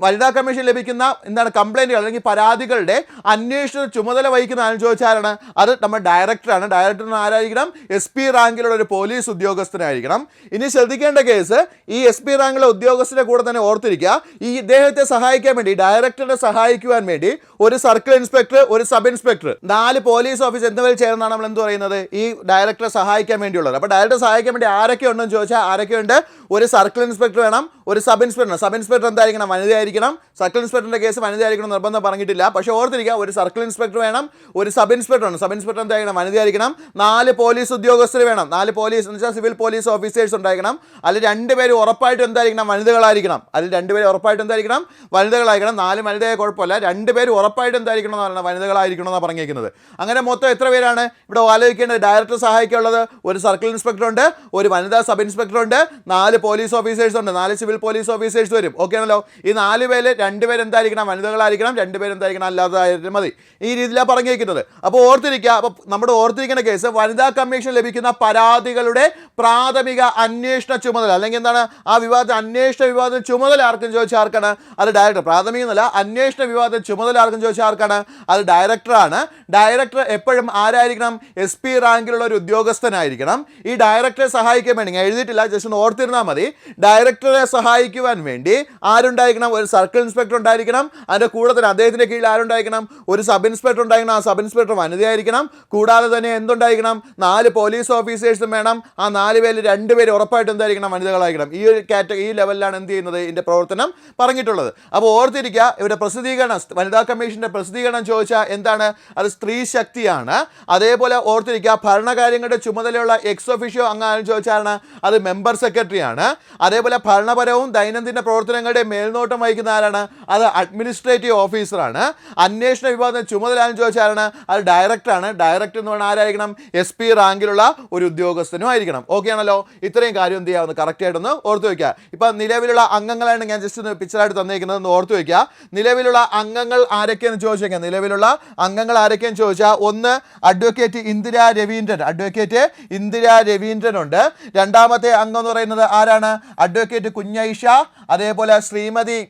S1: വനിതാ കമ്മീഷൻ ലഭിക്കുന്ന എന്താണ് കംപ്ലൈന്റുകൾ അല്ലെങ്കിൽ പരാതികളുടെ അന്വേഷണ ചുമതല വഹിക്കുന്ന ആരെന്ന് ചോദിച്ചാലാണ് അത് നമ്മുടെ ഡയറക്ടറാണ് ഡയറക്ടറിന് ആരായിരിക്കണം? എസ് പി റാങ്കിലുള്ള ഒരു പോലീസ് ഉദ്യോഗസ്ഥനായിരിക്കണം. ഇനി ശ്രദ്ധിക്കേണ്ട കേസ് ഈ എസ് പി റാങ്കിലെ ഉദ്യോഗസ്ഥരെ കൂടെ തന്നെ ഓർത്തിരിക്കുക. ഈ ഇദ്ദേഹത്തെ സഹായിക്കാൻ വേണ്ടി ഡയറക്ടറെ സഹായിക്കുവാൻ വേണ്ടി ഒരു സർക്കിൾ ഇൻസ്പെക്ടർ ഒരു സബ് ഇൻസ്പെക്ടർ നാല് പോലീസ് ഓഫീസ് എന്നിവയിൽ ചേർന്നാണ് നമ്മൾ എന്ത് പറയുന്നത്? ഈ ഡയറക്ടറെ സഹായിക്കാൻ വേണ്ടിയുള്ളത്. അപ്പോൾ ഡയറക്ടറെ സഹായിക്കാൻ വേണ്ടി ആരൊക്കെ ഉണ്ടെന്ന് ചോദിച്ചാൽ ആരൊക്കെ ഉണ്ട്? ഒരു സർക്കിൾ ഇൻസ്പെക്ടർ വേണം ഒരു സബ് ഇൻസ്പെക്ടർ സബ് ഇൻസ്പെക്ടർ എന്തായിരിക്കണം? വനിതയായിരിക്കണം സർക്കിൾ ഇൻസ്പെക്ടറിന്റെ കേസ് വനിതയായിരിക്കണം നിർബന്ധം പറഞ്ഞിട്ടില്ല. പക്ഷേ ഓർത്തിരിക്കുക ഒരു സർക്കിൾ ഇൻസ്പെക്ടർ വേണം ഒരു സബ് ഇൻസ്പെക്ടർ ഉണ്ട് സബ് ഇൻസ്പെക്ടർ എന്തായിരിക്കണം വനിതയായിരിക്കണം നാല് പോലീസ് ഉദ്യോഗസ്ഥർ വേണം. നാല് പോലീസ് എന്ന് വെച്ചാൽ സിവിൽ പോലീസ് ഓഫീസേഴ്സ് ഉണ്ടായിരിക്കണം. അതിൽ രണ്ടുപേര് ഉറപ്പായിട്ട് എന്തായിരിക്കണം? വനിതകളായിരിക്കണം. അതിൽ രണ്ടുപേര് ഉറപ്പായിട്ട് എന്തായിരിക്കണം? വനിതകളായിരിക്കണം. നാല് വനിതയെ കുഴപ്പമില്ല. രണ്ടുപേര് ഉറപ്പായിട്ട് എന്തായിരിക്കണം എന്ന് പറയുന്നത് വനിതകളായിരിക്കണം എന്നാണ് പറഞ്ഞേക്കുന്നത് അങ്ങനെ മൊത്തം എത്ര പേരാണ് ഇവിടെ ആലോചിക്കേണ്ടത്? ഡയറക്ടർ സഹായിക്കാനുള്ളത് ഒരു സർക്കിൾ ഇൻസ്പെക്ടർ ഉണ്ട് ഒരു വനിതാ സബ് ഇൻസ്പെക്ടർ ഉണ്ട് നാല് പോലീസ് ഓഫീസേഴ്സ് ഉണ്ട്. നാല് സിവിൽ പോലീസ് ഓഫീസേഴ്സ് വരും. ഓക്കെ ആണല്ലോ? ഈ നാല് പേര് രണ്ട് എന്തായിരിക്കണം? വനിതകളായിരിക്കണം രണ്ട് എന്തായിരിക്കണം? അല്ലാതായിരിക്കും മതി. ഈ രീതിയിലാണ് പറഞ്ഞിരിക്കുന്നത് അപ്പോൾ ഓർത്തിരിക്കുക അപ്പോൾ നമ്മുടെ ഓർത്തിരിക്കുന്ന കേസ് വനിതാ കമ്മീഷൻ ലഭിക്കുന്ന പരാതികളുടെ പ്രാഥമിക അന്വേഷണ ചുമതല. അല്ലെങ്കിൽ എന്താണ്? ആ വിവാദ അന്വേഷണ വിവാദ ചുമതല ആർക്കും ചോദിച്ചാൽ ആർക്കാണ്? അത് ഡയറക്ടർ പ്രാഥമിക എന്നല്ല അന്വേഷണ വിവാദ ചുമതല ആർക്കും ചോദിച്ചാൽ ആർക്കാണ്? അത് ഡയറക്ടറാണ് ഡയറക്ടർ എപ്പോഴും ആരായിരിക്കണം? എസ് പി റാങ്കിലുള്ള ഒരു ഉദ്യോഗസ്ഥനായിരിക്കണം. ഈ ഡയറക്ടറെ സഹായിക്കാൻ വേണ്ടി എഴുതിയിട്ടില്ല ജസ്റ്റ് ഒന്ന് ഓർത്തിരുന്നാൽ മതി. ഡയറക്ടറെ സഹായിക്കുവാൻ വേണ്ടി ആരുണ്ടായിരിക്കണം? ഒരു സർക്കിൾ ഇൻസ്പെക്ടർ ഉണ്ടായിരിക്കണം. അതിന്റെ കൂടെ തന്നെ അദ്ദേഹത്തിന്റെ കീഴിൽ ആരുണ്ടായിരിക്കണം? ഒരു സബ് ഇൻസ്പെക്ടർ ഉണ്ടായിരിക്കണം. ആ സബ് ഇൻസ്പെക്ടർ വനിതയായിരിക്കണം. കൂടാതെ തന്നെ എന്തുണ്ടായിരിക്കണം? നാല് പോലീസ് ഓഫീസേഴ്സും വേണം. ആ നാല് പേരിൽ രണ്ട് പേര് ഉറപ്പായിട്ടും എന്തായിരിക്കണം? വനിതകളായിരിക്കണം. ഈ ഒരു കാറ്റഗറി ഈ ലെവലിലാണ് എന്ത് ചെയ്യുന്നത് ഇതിന്റെ പ്രവർത്തനം പറഞ്ഞിട്ടുള്ളത്. അപ്പോൾ ഓർത്തിരിക്കുക ഇവിടെ പ്രസിദ്ധീകരണം വനിതാ കമ്മീഷന്റെ പ്രസിദ്ധീകരണം ചോദിച്ചാൽ എന്താണ്? അത് സ്ത്രീ ശക്തിയാണ്. അതേപോലെ ഓർത്തിരിക്കുക ഭരണകാര്യങ്ങളുടെ ചുമതലയുള്ള എക്സ് ഓഫീഷ്യോ അങ്ങനെ ചോദിച്ചാലാണ് അത് മെമ്പർ സെക്രട്ടറിയാണ് അതേപോലെ ഭരണപരവും ദൈനംദിന പ്രവർത്തനങ്ങളുടെ മേൽനോട്ടം വഹിക്കുന്ന ആരാണ്? അത് അഡ്മിനിസ്ട്രേറ്റീവ് ഓഫീസറാണ് അന്വേഷണ വിഭാഗത്തിന് ചുമതല എന്ന് ചോദിച്ചാലാണ് അത് ഡയറക്ടറാണ് ഡയറക്ടർ എന്ന് പറഞ്ഞാൽ ആരായിരിക്കണം? എസ് പി റാങ്കിലുള്ള ഒരു ഉദ്യോഗസ്ഥനും ആയിരിക്കണം. ഓക്കെ ആണല്ലോ? ഇത്രയും കാര്യം എന്ത് ചെയ്യാവുന്ന കറക്റ്റായിട്ടൊന്ന് ഓർത്ത് വയ്ക്കുക. ഇപ്പം നിലവിലുള്ള അംഗങ്ങളാണ് ഞാൻ ജസ്റ്റ് ഒന്ന് പിക്ചറായിട്ട് തന്നിരിക്കുന്നത്. ഒന്ന് ഓർത്ത് വയ്ക്കുക. നിലവിലുള്ള അംഗങ്ങൾ ആരൊക്കെയെന്ന് ചോദിച്ചേക്കാം നിലവിലുള്ള അംഗങ്ങൾ ആരൊക്കെയെന്ന് ചോദിച്ചാൽ ഒന്ന് അഡ്വക്കേറ്റ് ഇന്ദിര രവീന്ദ്രൻ. അഡ്വക്കേറ്റ് ഇന്ദിര രവീന്ദ്രൻ ഉണ്ട്. രണ്ടാമത്തെ അംഗം എന്ന് പറയുന്നത് ആരാണ്? അഡ്വക്കേറ്റ് കുഞ്ഞൈഷ. അതേപോലെ ശ്രീമതി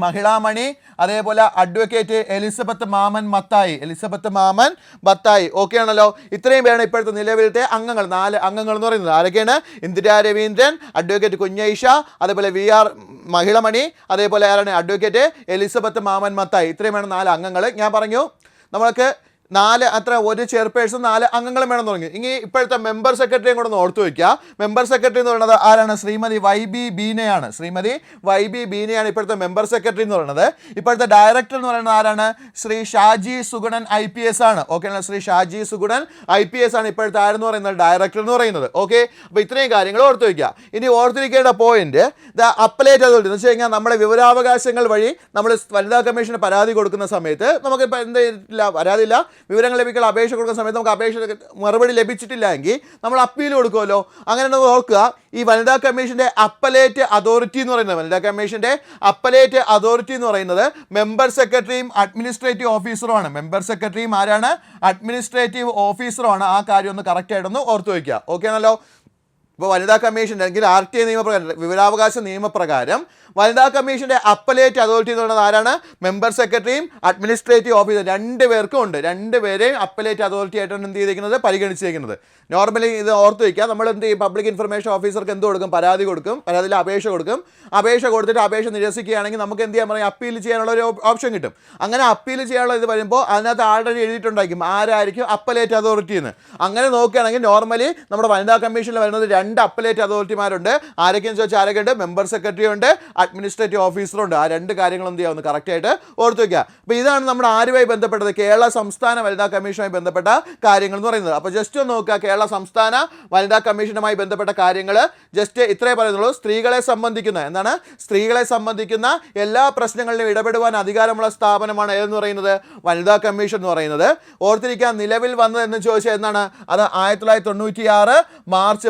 S1: മഹിളാമണി അതേപോലെ അഡ്വക്കേറ്റ് എലിസബത്ത് മാമൻ മത്തായി. എലിസബത്ത് മാമൻ മത്തായി. ഓക്കെ ആണല്ലോ? ഇത്രയും പേരാണ് ഇപ്പോഴത്തെ നിലവിലത്തെ അംഗങ്ങൾ. നാല് അംഗങ്ങൾ എന്ന് പറയുന്നത് ആരൊക്കെയാണ്? ഇന്ദിരാ രവീന്ദ്രൻ അഡ്വക്കേറ്റ് കുഞ്ഞൈഷ അതേപോലെ വി ആർ മഹിളമണി അതേപോലെ ആരാണ്? അഡ്വക്കേറ്റ് എലിസബത്ത് മാമൻ മത്തായി. ഇത്രയും വേണം നാല് അംഗങ്ങൾ. ഞാൻ പറഞ്ഞു നമ്മൾക്ക് നാല് അത്ര ഒരു ചെയർപേഴ്സൺ നാല് അംഗങ്ങളും വേണം തുടങ്ങി. ഇനി ഇപ്പോഴത്തെ മെമ്പർ സെക്രട്ടറിയും കൂടെ ഒന്ന് ഓർത്തു വയ്ക്കുക. മെമ്പർ സെക്രട്ടറി എന്ന് പറയുന്നത് ആരാണ്? ശ്രീമതി വൈ ബി ബീനയാണ്. ശ്രീമതി വൈ ബി ബീനയാണ് ഇപ്പോഴത്തെ മെമ്പർ സെക്രട്ടറി എന്ന് പറയുന്നത്. ഇപ്പോഴത്തെ ഡയറക്ടർ എന്ന് പറയുന്നത് ആരാണ്? Shri Shaji Sugunan I P S ആണ്. Okay Shri Shaji Sugunan I P S ആണ് ഇപ്പോഴത്തെ ആരെന്ന് പറയുന്നത്? ഡയറക്ടർ എന്ന് പറയുന്നത്. ഓക്കെ അപ്പോൾ ഇത്രയും കാര്യങ്ങൾ ഓർത്തു വയ്ക്കുക. ഇനി ഓർത്തിരിക്കേണ്ട പോയിന്റ് ദ അപ്ലേറ്റ് അതോറിറ്റി എന്ന് വെച്ച് കഴിഞ്ഞാൽ നമ്മുടെ വിവരാവകാശങ്ങൾ വഴി നമ്മൾ വനിതാ കമ്മീഷന് പരാതി കൊടുക്കുന്ന സമയത്ത് നമുക്ക് എന്ത് പരാതിയില്ല വിവരങ്ങൾ ലഭിക്കുന്ന അപേക്ഷ കൊടുക്കുന്ന സമയത്ത് നമുക്ക് അപേക്ഷ മറുപടി ലഭിച്ചിട്ടില്ല എങ്കിൽ നമ്മൾ അപ്പീൽ കൊടുക്കുമല്ലോ. അങ്ങനെ ഓർക്കുക ഈ വനിതാ കമ്മീഷന്റെ അപ്പലേറ്റ് അതോറിറ്റി എന്ന് പറയുന്നത് വനിതാ കമ്മീഷന്റെ അപ്പലേറ്റ് അതോറിറ്റി എന്ന് പറയുന്നത് മെമ്പർ സെക്രട്ടറിയും അഡ്മിനിസ്ട്രേറ്റീവ് ഓഫീസറുമാണ് മെമ്പർ സെക്രട്ടറിയും ആരാണ്? അഡ്മിനിസ്ട്രേറ്റീവ് ഓഫീസറുമാണ് ആ കാര്യം ഒന്ന് കറക്റ്റായിട്ടൊന്ന് ഓർത്ത് വയ്ക്കുക. ഓക്കെ ആണല്ലോ? ഇപ്പോൾ വനിതാ കമ്മീഷൻ അല്ലെങ്കിൽ ആർ ടി ഐ നിയമപ്രകാരം വിവരാവകാശ നിയമപ്രകാരം വനിതാ കമ്മീഷന്റെ അപ്പലേറ്റ് അതോറിറ്റി എന്ന് പറയുന്നത് ആരാണ്? മെമ്പർ സെക്രട്ടറിയും അഡ്മിനിസ്ട്രേറ്റീവ് ഓഫീസർ രണ്ട് പേർക്കും ഉണ്ട്. രണ്ട് പേരെയും അപ്പലേറ്റ് അതോറിറ്റി ആയിട്ടാണ് എന്ത് ചെയ്തിരിക്കുന്നത് പരിഗണിച്ചിരിക്കുന്നത് നോർമലി ഇത് ഓർത്ത് വയ്ക്കുക നമ്മൾ എന്ത് ചെയ്യും? പബ്ലിക് ഇൻഫർമേഷൻ ഓഫീസർക്ക് എന്ത് കൊടുക്കും? പരാതി കൊടുക്കും. പരാതിയിൽ അപേക്ഷ കൊടുക്കും. അപേക്ഷ കൊടുത്തിട്ട് അപേക്ഷ നിരസിക്കുകയാണെങ്കിൽ നമുക്ക് എന്ത് ചെയ്യാൻ പറയും? അപ്പീൽ ചെയ്യാനുള്ള ഒരു ഓപ്ഷൻ കിട്ടും. അങ്ങനെ അപ്പീൽ ചെയ്യാനുള്ള ഇത് വരുമ്പോൾ അതിനകത്ത് ആൾറെഡി എഴുതിയിട്ടുണ്ടായിരിക്കും. ആരായിരിക്കും അപ്പലേറ്റ് അതോറിറ്റി എന്ന്. അങ്ങനെ നോക്കുകയാണെങ്കിൽ നോർമലി നമ്മുടെ വനിതാ കമ്മീഷനിൽ വരുന്നത് രണ്ട് അപ്പലേറ്റ് അതോറിറ്റിമാരുണ്ട് ആരൊക്കെയെന്ന് ചോദിച്ചാൽ ആരൊക്കെ ഉണ്ട് മെമ്പർ സെക്രട്ടറി ഉണ്ട്. അഡ്മിനിസ്ട്രേറ്റീവ് ഓഫീസറുണ്ട് ആ രണ്ട് കാര്യങ്ങൾ എന്ത് ചെയ്യാവുന്ന? കറക്റ്റായിട്ട് ഓർത്ത് വയ്ക്കുക അപ്പോൾ ഇതാണ് നമ്മുടെ ആരുമായി ബന്ധപ്പെട്ടത്? കേരള സംസ്ഥാന വനിതാ കമ്മീഷനുമായി ബന്ധപ്പെട്ട കാര്യങ്ങൾ എന്ന് പറയുന്നത്. അപ്പോൾ ജസ്റ്റ് ഒന്ന് നോക്കുക. കേരള സംസ്ഥാന വനിതാ കമ്മീഷനുമായി ബന്ധപ്പെട്ട കാര്യങ്ങൾ. ജസ്റ്റ് ഇത്രേ പറയുന്നുള്ളൂ. സ്ത്രീകളെ സംബന്ധിക്കുന്ന എന്താണ്? സ്ത്രീകളെ സംബന്ധിക്കുന്ന എല്ലാ പ്രശ്നങ്ങളിലും ഇടപെടുവാൻ അധികാരമുള്ള സ്ഥാപനമാണ് ഏതെന്ന് പറയുന്നത്? വനിതാ കമ്മീഷൻ എന്ന് പറയുന്നത്. ഓർത്തിരിക്കാൻ നിലവിൽ വന്നതെന്ന് ചോദിച്ചാൽ എന്താണ്? അത് ആയിരത്തി തൊള്ളായിരത്തി തൊണ്ണൂറ്റിയാറ് മാർച്ച് മാർച്ച്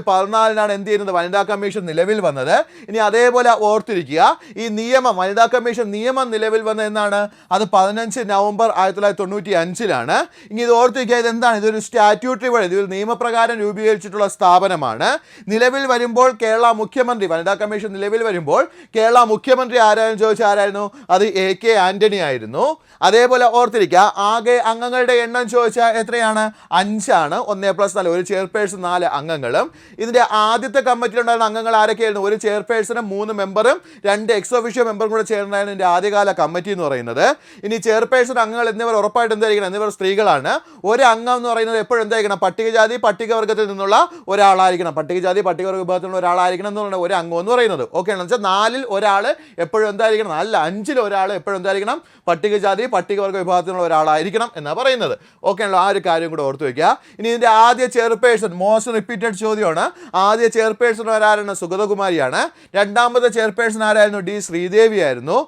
S1: പതിനാലിനാണ് എന്ത് ചെയ്യുന്നത്? വനിതാ കമ്മീഷൻ നിലവിൽ വന്നത്. ഇനി അതേപോലെ ഓർത്തിരിക്കുക ഈ നിയമം വനിതാ കമ്മീഷൻ നിയമം നിലവിൽ വന്നത് എന്നാണ്? അത് പതിനഞ്ച് നവംബർ ആയിരത്തി തൊള്ളായിരത്തി തൊണ്ണൂറ്റി അഞ്ചിലാണ് ഇനി ഇത് ഓർത്തിരിക്കുക ഇത് എന്താണ് ഇതൊരു സ്റ്റാറ്റ്യൂട്ടറി വഴി ഇതൊരു നിയമപ്രകാരം രൂപീകരിച്ചിട്ടുള്ള സ്ഥാപനമാണ്. നിലവിൽ വരുമ്പോൾ കേരള മുഖ്യമന്ത്രി വനിതാ കമ്മീഷൻ നിലവിൽ വരുമ്പോൾ കേരള മുഖ്യമന്ത്രി ആരായിരുന്നു? ചോദിച്ചാൽ ആരായിരുന്നു? അത് എ കെ ആന്റണി ആയിരുന്നു. അതേപോലെ ഓർത്തിരിക്കുക ആകെ അംഗങ്ങളുടെ എണ്ണം ചോദിച്ചാൽ എത്രയാണ്? അഞ്ചാണ്. ഒന്നേ പ്ലസ് നാല് ഒരു ചെയർപേഴ്സൺ നാല് അംഗങ്ങളും. ഇതിന്റെ ആദ്യത്തെ കമ്മിറ്റിയിലുണ്ടായിരുന്ന അംഗങ്ങൾ ആരൊക്കെയായിരുന്നു? ഒരു ചെയർപേഴ്സണും മൂന്ന് മെമ്പറും രണ്ട് എക്സ് ഒഫീഷ്യോ മെമ്പറും കൂടെ ചേർന്നായിരുന്നു എന്റെ ആദ്യകാല കമ്മിറ്റി എന്ന് പറയുന്നത്. ഇനി ചെയർപേഴ്സൺ അംഗങ്ങൾ എന്നിവർ ഉറപ്പായിട്ട് എന്തായിരിക്കണം എന്നിവർ സ്ത്രീകളാണ്. ഒരു അംഗം എന്ന് പറയുന്നത് എപ്പോഴും എന്തായിരിക്കണം പട്ടികജാതി പട്ടികവർഗത്തിൽ നിന്നുള്ള ഒരാളായിരിക്കണം. പട്ടികജാതി പട്ടികവർഗ വിഭാഗത്തിൽ നിന്നുള്ള ഒരാളായിരിക്കണം എന്നുള്ള ഒരു അംഗം എന്ന് പറയുന്നത്. ഓക്കെ എന്ന് വെച്ചാൽ നാലിൽ ഒരാൾ എപ്പോഴും എന്തായിരിക്കണം അല്ല അഞ്ചിൽ ഒരാൾ എപ്പോഴും എന്തായിരിക്കണം പട്ടികജാതി പട്ടികവർഗ വിഭാഗത്തിലുള്ള ഒരാളായിരിക്കണം എന്നാണ് പറയുന്നത്. ഓക്കെ ആണല്ലോ. ആ ഒരു കാര്യം കൂടെ ഓർത്ത് വയ്ക്കുക ഇനി ഇതിന്റെ ആദ്യ ചെയർപേഴ്സൺ മോസ്റ്റ് റിപ്പീറ്റഡ് ചോദ്യമാണ്. ആദ്യ ചെയർപേഴ്സൺ ആരായിരുന്നു? സുഗതകുമാരിയാണ്. രണ്ടാമത്തെ ചെയർപേഴ്സൺ ആരായിരുന്നു? ഡി ശ്രീദേവി ആയിരുന്നു.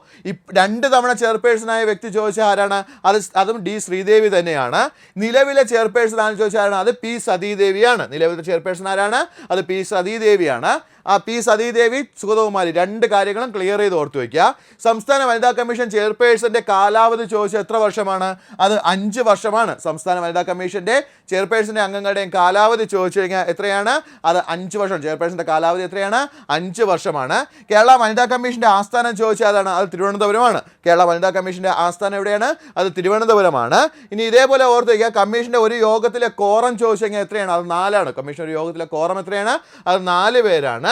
S1: രണ്ട് തവണ ചെയർപേഴ്സണായ വ്യക്തി ചോദിച്ച ആരാണ്? അത് അതും ഡി ശ്രീദേവി തന്നെയാണ്. നിലവിലെ ചെയർപേഴ്സൺ ആണെന്ന് ചോദിച്ചാൽ ആരാണ്? അത് പി സതീദേവിയാണ്. നിലവിലെ ചെയർപേഴ്സൺ ആരാണ്? അത് പി സതീദേവിയാണ്. ആ പി സതീദേവി സുഗതകുമാരി രണ്ട് കാര്യങ്ങളും ക്ലിയർ ചെയ്ത് ഓർത്തു വയ്ക്കുക സംസ്ഥാന വനിതാ കമ്മീഷൻ ചെയർപേഴ്സന്റെ കാലാവധി ചോദിച്ചത് എത്ര വർഷമാണ്? അത് അഞ്ച് വർഷമാണ് സംസ്ഥാന വനിതാ കമ്മീഷന്റെ ചെയർപേഴ്സന്റെ അംഗങ്ങളുടെയും കാലാവധി ചോദിച്ചു കഴിഞ്ഞാൽ എത്രയാണ്? അത് അഞ്ച് വർഷം. ചെയർപേഴ്സന്റെ കാലാവധി എത്രയാണ്? അഞ്ച് വർഷമാണ്. കേരള വനിതാ കമ്മീഷന്റെ ആസ്ഥാനം ചോദിച്ചാൽ അതാണ് അത് തിരുവനന്തപുരമാണ്. കേരള വനിതാ കമ്മീഷന്റെ ആസ്ഥാനം എവിടെയാണ്? അത് തിരുവനന്തപുരമാണ്. ഇനി ഇതേപോലെ ഓർത്ത് വയ്ക്കുക കമ്മീഷന്റെ ഒരു യോഗത്തിലെ കോറം ചോദിച്ചു കഴിഞ്ഞാൽ എത്രയാണ്? അത് നാലാണ്. കമ്മീഷൻ ഒരു യോഗത്തിലെ കോറം എത്രയാണ്? അത് നാല് പേരാണ്.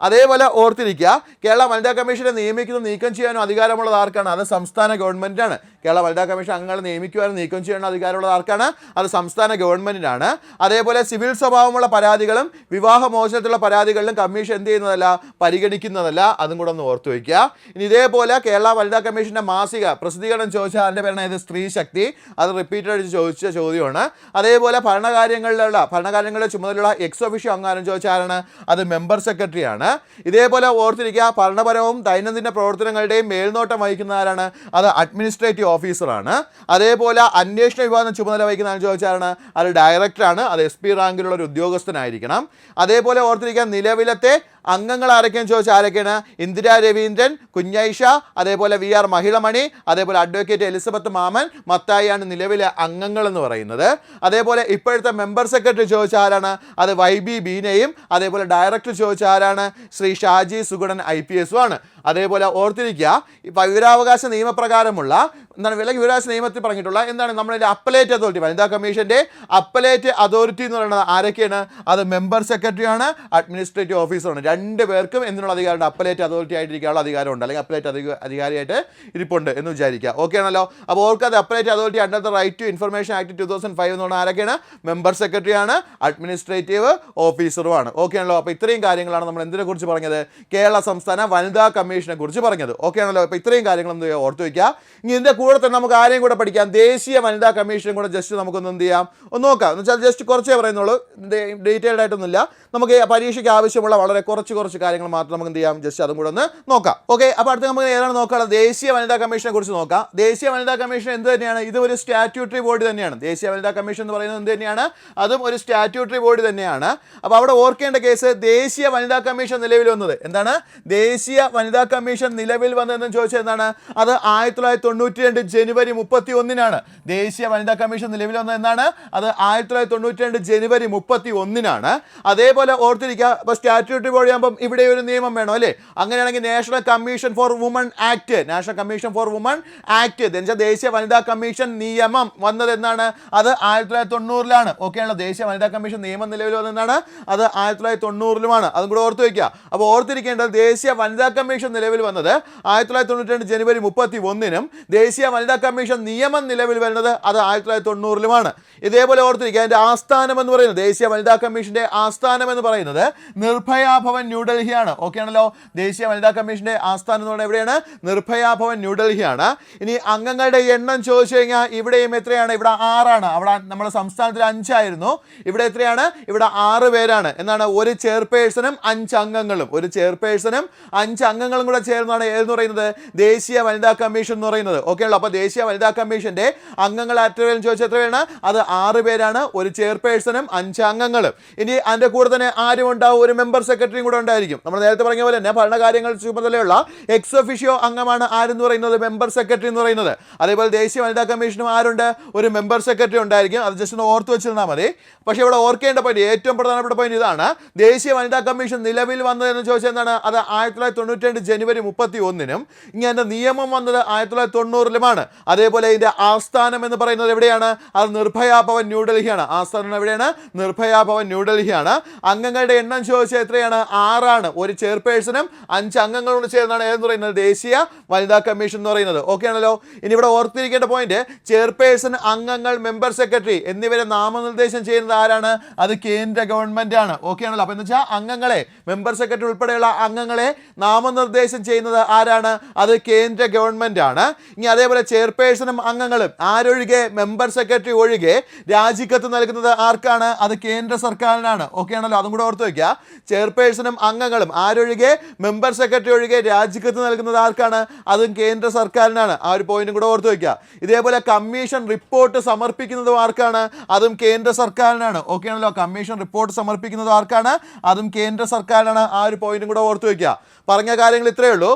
S1: അതേപോലെ ഓർത്തിരിക്കുക കേരള വനിതാ കമ്മീഷനെ നിയമിക്കുന്നത് നീക്കം ചെയ്യാനും അധികാരമുള്ളത് ആർക്കാണ്? അത് സംസ്ഥാന ഗവൺമെന്റാണ് കേരള വനിതാ കമ്മീഷൻ അംഗങ്ങളെ നിയമിക്കുവാനും നീക്കം ചെയ്യാനും അധികാരമുള്ളത് ആർക്കാണ്? അത് സംസ്ഥാന ഗവൺമെന്റിനാണ് അതേപോലെ സിവിൽ സ്വഭാവമുള്ള പരാതികളും വിവാഹമോചനത്തിലുള്ള പരാതികളിലും കമ്മീഷൻ എന്ത് ചെയ്യുന്നതല്ല? പരിഗണിക്കുന്നതല്ല. അതും കൂടെ ഒന്ന് ഓർത്തു വയ്ക്കുക. ഇനി ഇതേപോലെ കേരള വനിതാ കമ്മീഷന്റെ മാസിക പ്രസിദ്ധീകരണം ചോദിച്ചാൽ അതിന്റെ പേരാണ്? ഇത് സ്ത്രീ ശക്തി. അത് റിപ്പീറ്റഡ് ആയിട്ട് ചോദിച്ച ചോദ്യമാണ്. അതേപോലെ ഭരണകാര്യങ്ങളിലുള്ള ഭരണകാര്യങ്ങളുടെ ചുമതലയുള്ള എക്സ് ഒഫീഷ്യോ അംഗാരം ചോദിച്ചാലാണ് അത് മെമ്പർ സെക്രട്ടറിയാണ് ഇതേപോലെ ഓർത്തിരിക്കുക ഭരണപരവും ദൈനംദിന പ്രവർത്തനങ്ങളുടെയും മേൽനോട്ടം വഹിക്കുന്ന ആരാണ്? അത് അഡ്മിനിസ്ട്രേറ്റീവ് ഓഫീസറാണ് അതേപോലെ അന്വേഷണ വിഭാഗം ചുമതല വഹിക്കുന്ന ചോദിച്ചാലാണ് അത് ഡയറക്ടറാണ് അത് എസ് പി റാങ്കിലുള്ള ഒരു ഉദ്യോഗസ്ഥനായിരിക്കണം. അതേപോലെ ഓർത്തിരിക്കുക നിലവിലത്തെ അംഗങ്ങൾ ആരൊക്കെയെന്ന് ചോദിച്ചാൽ ആരൊക്കെയാണ്? ഇന്ദിരാ രവീന്ദ്രൻ കുഞ്ഞൈഷ അതേപോലെ വി ആർ മഹിളമണി അതേപോലെ അഡ്വക്കേറ്റ് എലിസബത്ത് മാമൻ മത്തായിയാണ് നിലവിലെ അംഗങ്ങൾ എന്ന് പറയുന്നത്. അതേപോലെ ഇപ്പോഴത്തെ മെമ്പർ സെക്രട്ടറി ചോദിച്ച ആരാണ്? അത് വൈ ബി ബീനയും അതേപോലെ ഡയറക്ടർ ചോദിച്ച ആരാണ്? ശ്രീ ഷാജി സുഗുണൻ ഐ പി എസും ആണ്. അതേപോലെ ഓർത്തിരിക്കുക ഈ വിവരാവകാശ നിയമപ്രകാരമുള്ള എന്താണ് വിലക്ക് വിവരാവകാശ നിയമത്തിൽ പറഞ്ഞിട്ടുള്ള എന്താണ് നമ്മളുടെ അപ്പലേറ്റ് അതോറിറ്റി വനിതാ കമ്മീഷന്റെ അപ്പലേറ്റ് അതോറിറ്റി എന്ന് പറയുന്നത് ആരൊക്കെയാണ്? അത് മെമ്പർ സെക്രട്ടറിയാണ് അഡ്മിനിസ്ട്രേറ്റീവ് ഓഫീസറാണ് രണ്ട് പേർക്കും എന്തിനുള്ള അധികാരമുണ്ട്? അപ്പലേറ്റ് അതോറിറ്റി ആയിട്ടിരിക്കാനുള്ള അധികാരമുണ്ട്. അല്ലെങ്കിൽ അപ്പലേറ്റ് അധിക അധികാരിയായിട്ട് ഇരിപ്പുണ്ട് എന്ന് വിചാരിക്കുക. ഓക്കെ ആണല്ലോ? അപ്പോൾ ഓർക്കാതെ appellate authority under the right to information act two thousand five എന്ന് പറഞ്ഞാൽ ആരൊക്കെയാണ്? മെമ്പർ സെക്രട്ടറിയാണ് അഡ്മിനിസ്ട്രേറ്റീവ് ഓഫീസറുമാണ് ഓക്കെ ആണല്ലോ? അപ്പോൾ ഇത്രയും കാര്യങ്ങളാണ് നമ്മൾ എന്തിനെക്കുറിച്ച് പറഞ്ഞത്? കേരള സംസ്ഥാന വനിതാ കമ്മീഷനെ കുറിച്ച് പറഞ്ഞത്. ഓക്കെ ആണല്ലോ? അപ്പോൾ ഇത്രയും കാര്യങ്ങൾ എന്ത് ചെയ്യുക ഓർത്ത് വയ്ക്കുക ഇനി ഇതിന്റെ കൂടെ തന്നെ നമുക്ക് ആരെയും കൂടെ പഠിക്കാം? ദേശീയ വനിതാ കമ്മീഷനും കൂടെ ജസ്റ്റ് നമുക്കൊന്ന് എന്ത് ചെയ്യാം? ഒന്ന് നോക്കാം. എന്ന് വെച്ചാൽ ജസ്റ്റ് കുറച്ചേ പറയുന്നുള്ളൂ. ഡീറ്റെയിൽഡ് ആയിട്ടൊന്നുമില്ല. നമുക്ക് പരീക്ഷയ്ക്ക് ആവശ്യമുള്ള വളരെ കുറച്ച് കുറച്ച് കാര്യങ്ങൾ മാത്രം നമുക്ക് എന്ത് ചെയ്യാം? ജസ്റ്റ് അതും കൂടെ ഒന്ന് നോക്കാം. ഓക്കെ അപ്പോൾ അടുത്ത് നമുക്ക് ഏതാണ് നോക്കാനുള്ളത്? ദേശീയ വനിതാ കമ്മീഷനെ കുറിച്ച് നോക്കാം. ദേശീയ വനിതാ കമ്മീഷൻ എന്ത് തന്നെയാണ്? ഇത് ഒരു സ്റ്റാറ്റ്യൂട്ടറി ബോഡി തന്നെയാണ്. ദേശീയ വനിതാ കമ്മീഷൻ എന്ന് പറയുന്നത് എന്ത് തന്നെയാണ്? അതും ഒരു സ്റ്റാറ്റ്യൂട്ടറി ബോഡി തന്നെയാണ്. അപ്പോൾ അവിടെ ഓർക്കേണ്ട കേസ് ദേശീയ വനിതാ കമ്മീഷൻ നിലവിൽ വന്നത്. എന്താണ്? ദേശീയ വനിതാ കമ്മീഷൻ നിലവിൽ വന്നതെന്ന് ചോദിച്ചത് എന്താണ് അത് ആയിരത്തി തൊള്ളായിരത്തി തൊണ്ണൂറ്റി രണ്ട് ജനുവരി മുപ്പത്തി ഒന്നിനാണ് ദേശീയ വനിതാ കമ്മീഷൻ നിലവിൽ വന്നത് എന്നാണ് അത് ആയിരത്തി തൊള്ളായിരത്തി തൊണ്ണൂറ്റി രണ്ട് ജനുവരി മുപ്പത്തി ഒന്നിനാണ് അതേപോലെ ഓർത്തിരിക്കുക ഇപ്പോൾ സ്റ്റാറ്റ്യൂട്ടറി ബോഡി ആകുമ്പം ഇവിടെ ഒരു നിയമം വേണം അല്ലേ? അങ്ങനെയാണെങ്കിൽ national commission for woman act national commission for woman act എന്നുവെച്ചാൽ ദേശീയ വനിതാ കമ്മീഷൻ നിയമം വന്നത് എന്നാണ് അത് ആയിരത്തി തൊള്ളായിരത്തി തൊണ്ണൂറിലാണ് ഓക്കെയാണ് ദേശീയ വനിതാ കമ്മീഷൻ നിയമം നിലവിൽ വന്നതെന്നാണ് അത് ആയിരത്തി തൊള്ളായിരത്തി തൊണ്ണൂറിലുമാണ് അതും കൂടെ ഓർത്ത് വയ്ക്കുക അപ്പോൾ ഓർത്തിരിക്കേണ്ടത് ദേശീയ വനിതാ കമ്മീഷൻ നിലവിൽ വന്നത് ആയിരത്തി തൊള്ളായിരത്തി തൊണ്ണൂറ്റി രണ്ട് ജനുവരി മുപ്പത്തി ഒന്നിനും ദേശീയ വനിതാ കമ്മീഷൻ നിയമം നിലവിൽ വരുന്നത് അത് ആയിരത്തി തൊള്ളായിരത്തി തൊണ്ണൂറിലുമാണ് ഇതേപോലെ ഓർത്തിരിക്കുക അതിന്റെ ആസ്ഥാനം എന്ന് പറയുന്നത് ദേശീയ വനിതാ കമ്മീഷന്റെ ആസ്ഥാനം എന്ന് പറയുന്നത് നിർഭയ ഭവൻ ന്യൂഡൽഹിയാണ് ഓക്കെ ആണല്ലോ? ദേശീയ വനിതാ കമ്മീഷന്റെ ആസ്ഥാനം എന്ന് പറയുന്നത് എവിടെയാണ്? നിർഭയ ഭവൻ ന്യൂഡൽഹിയാണ് ഇനി അംഗങ്ങളുടെ എണ്ണം ചോദിച്ചു കഴിഞ്ഞാൽ ഇവിടെയും എത്രയാണ്? ഇവിടെ ആറാണ്. അവിടെ നമ്മുടെ സംസ്ഥാനത്തിൽ അഞ്ചായിരുന്നു. ഇവിടെ എത്രയാണ്? ഇവിടെ ആറ് പേരാണ്. എന്നാണ് ഒരു ചെയർപേഴ്സണും അഞ്ച് അംഗങ്ങളും. ഒരു ചെയർപേഴ്സണും അഞ്ച് അംഗങ്ങളും കൂടെ ചേർന്നാണ് ഏതെന്ന് പറയുന്നത്? ദേശീയ വനിതാ കമ്മീഷൻ എന്ന് പറയുന്നത്. ഓക്കെ ഉള്ളൂ. അപ്പോൾ ദേശീയ വനിതാ കമ്മീഷന്റെ അംഗങ്ങൾ എത്ര പേരും ചോദിച്ചാൽ എത്ര പേരാണ് അത് ആറ് പേരാണ്. ഒരു ചെയർപേഴ്സണും അഞ്ച് അംഗങ്ങളും. ഇനി അതിന്റെ കൂടെ തന്നെ ആരും ഉണ്ടാവും. ഒരു മെമ്പർ സെക്രട്ടറിയും കൂടെ ഉണ്ടായിരിക്കും. നമ്മൾ നേരത്തെ പറഞ്ഞ പോലെ തന്നെ ഭരണകാര്യങ്ങൾ ചുമതലയുള്ള എക്സ് ഒഫീഷ്യോ അംഗമാണ് ആരെന്ന് പറയുന്നത്? മെമ്പർ സെക്രട്ടറി എന്ന് പറയുന്നത്. അതേപോലെ ദേശീയ വനിതാ കമ്മീഷനും ആരുണ്ട്? ഒരു മെമ്പർ സെക്രട്ടറി ഉണ്ടായിരിക്കും. അത് ജസ്റ്റ് ഒന്ന് ഓർത്ത് വെച്ചിരുന്നാൽ മതി. പക്ഷേ ഇവിടെ ഓർക്കേണ്ട പോയിന്റ് ഏറ്റവും പ്രധാനപ്പെട്ട പോയിന്റ് ഇതാണ്. ദേശീയ വനിതാ കമ്മീഷൻ നിലവിൽ വന്നതെന്ന് ചോദിച്ചാൽ എന്താണ്? അത് ആയിരത്തി തൊള്ളായിരത്തി തൊണ്ണൂറ്റി രണ്ട് ജനുവരി മുപ്പത്തി ഒന്നിനും അതിന്റെ നിയമം വന്നത് ആയിരത്തി തൊള്ളായിരത്തി തൊണ്ണൂറിലുമാണ് അതേപോലെ ഇതിന്റെ ആസ്ഥാനം എന്ന് പറയുന്നത് എവിടെയാണ്? അത് നിർഭയ ഭവൻ ന്യൂഡൽഹിയാണ്. ആസ്ഥാനം എവിടെയാണ്? നിർഭയ ഭവൻ ന്യൂഡൽഹിയാണ്. അംഗങ്ങളുടെ എണ്ണം ചോദിച്ചാൽ എത്രയാണ്? ആറാണ്. ഒരു ചെയർപേഴ്സണും അഞ്ച് അംഗങ്ങളോട് ചേർന്നാണ് ഏതെന്ന് പറയുന്നത്? ദേശീയ വനിതാ കമ്മീഷൻ എന്ന് പറയുന്നത്. ഓക്കെ ആണല്ലോ? ഇനി ഇവിടെ ഓർത്തിരിക്കേണ്ട പോയിന്റ് ചെയർപേഴ്സൺ അംഗങ്ങൾ മെമ്പർ സെക്രട്ടറി എന്നിവരെ നാമനിർദ്ദേശം ചെയ്യുന്നത് ആരാണ്? അത് കേന്ദ്ര ഗവൺമെന്റ് ആണ് ഓക്കെ ആണല്ലോ? അപ്പോൾ എന്ന് വെച്ചാൽ അംഗങ്ങളെ മെമ്പർ സെക്രട്ടറി ഉൾപ്പെടെയുള്ള അംഗങ്ങളെ നാമനിർദ്ദേശം ചെയ്യുന്നത് ആരാണ്? അത് കേന്ദ്ര ഗവൺമെന്റ് ആണ് ഇനി അതേപോലെ ചെയർപേഴ്സണും അംഗങ്ങളും ആരൊഴികെ? മെമ്പർ സെക്രട്ടറി ഒഴികെ. രാജിക്കത്ത് നൽകുന്നത് ആർക്കാണ്? അത് കേന്ദ്ര സർക്കാരിനാണ്. ഓക്കെ ആണല്ലോ? അതും കൂടെ ഓർത്ത് വയ്ക്കുക ചെയർപേഴ്സണും അംഗങ്ങളും ആരൊഴികെ? മെമ്പർ സെക്രട്ടറി ഒഴികെ രാജിക്കത്ത് നൽകുന്നത് ആർക്കാണ്? അതും കേന്ദ്ര സർക്കാരിനാണ്. ആ ഒരു പോയിന്റും കൂടെ ഓർത്ത് വയ്ക്കുക ഇതേപോലെ കമ്മീഷൻ റിപ്പോർട്ട് സമർപ്പിക്കുന്നതും ആർക്കാണ്? അതും കേന്ദ്ര സർക്കാരിനാണ്. ഓക്കെ ആണല്ലോ? കമ്മീഷൻ റിപ്പോർട്ട് സമർപ്പിക്കുന്നത് ആർക്കാണ്? അതും കേന്ദ്ര സർക്കാരിനാണ്. ആ ഒരു പോയിന്റും കൂടെ ഓർത്ത് വയ്ക്കുക പറഞ്ഞ കാര്യങ്ങൾ ഇത്രയേ ഉള്ളൂ.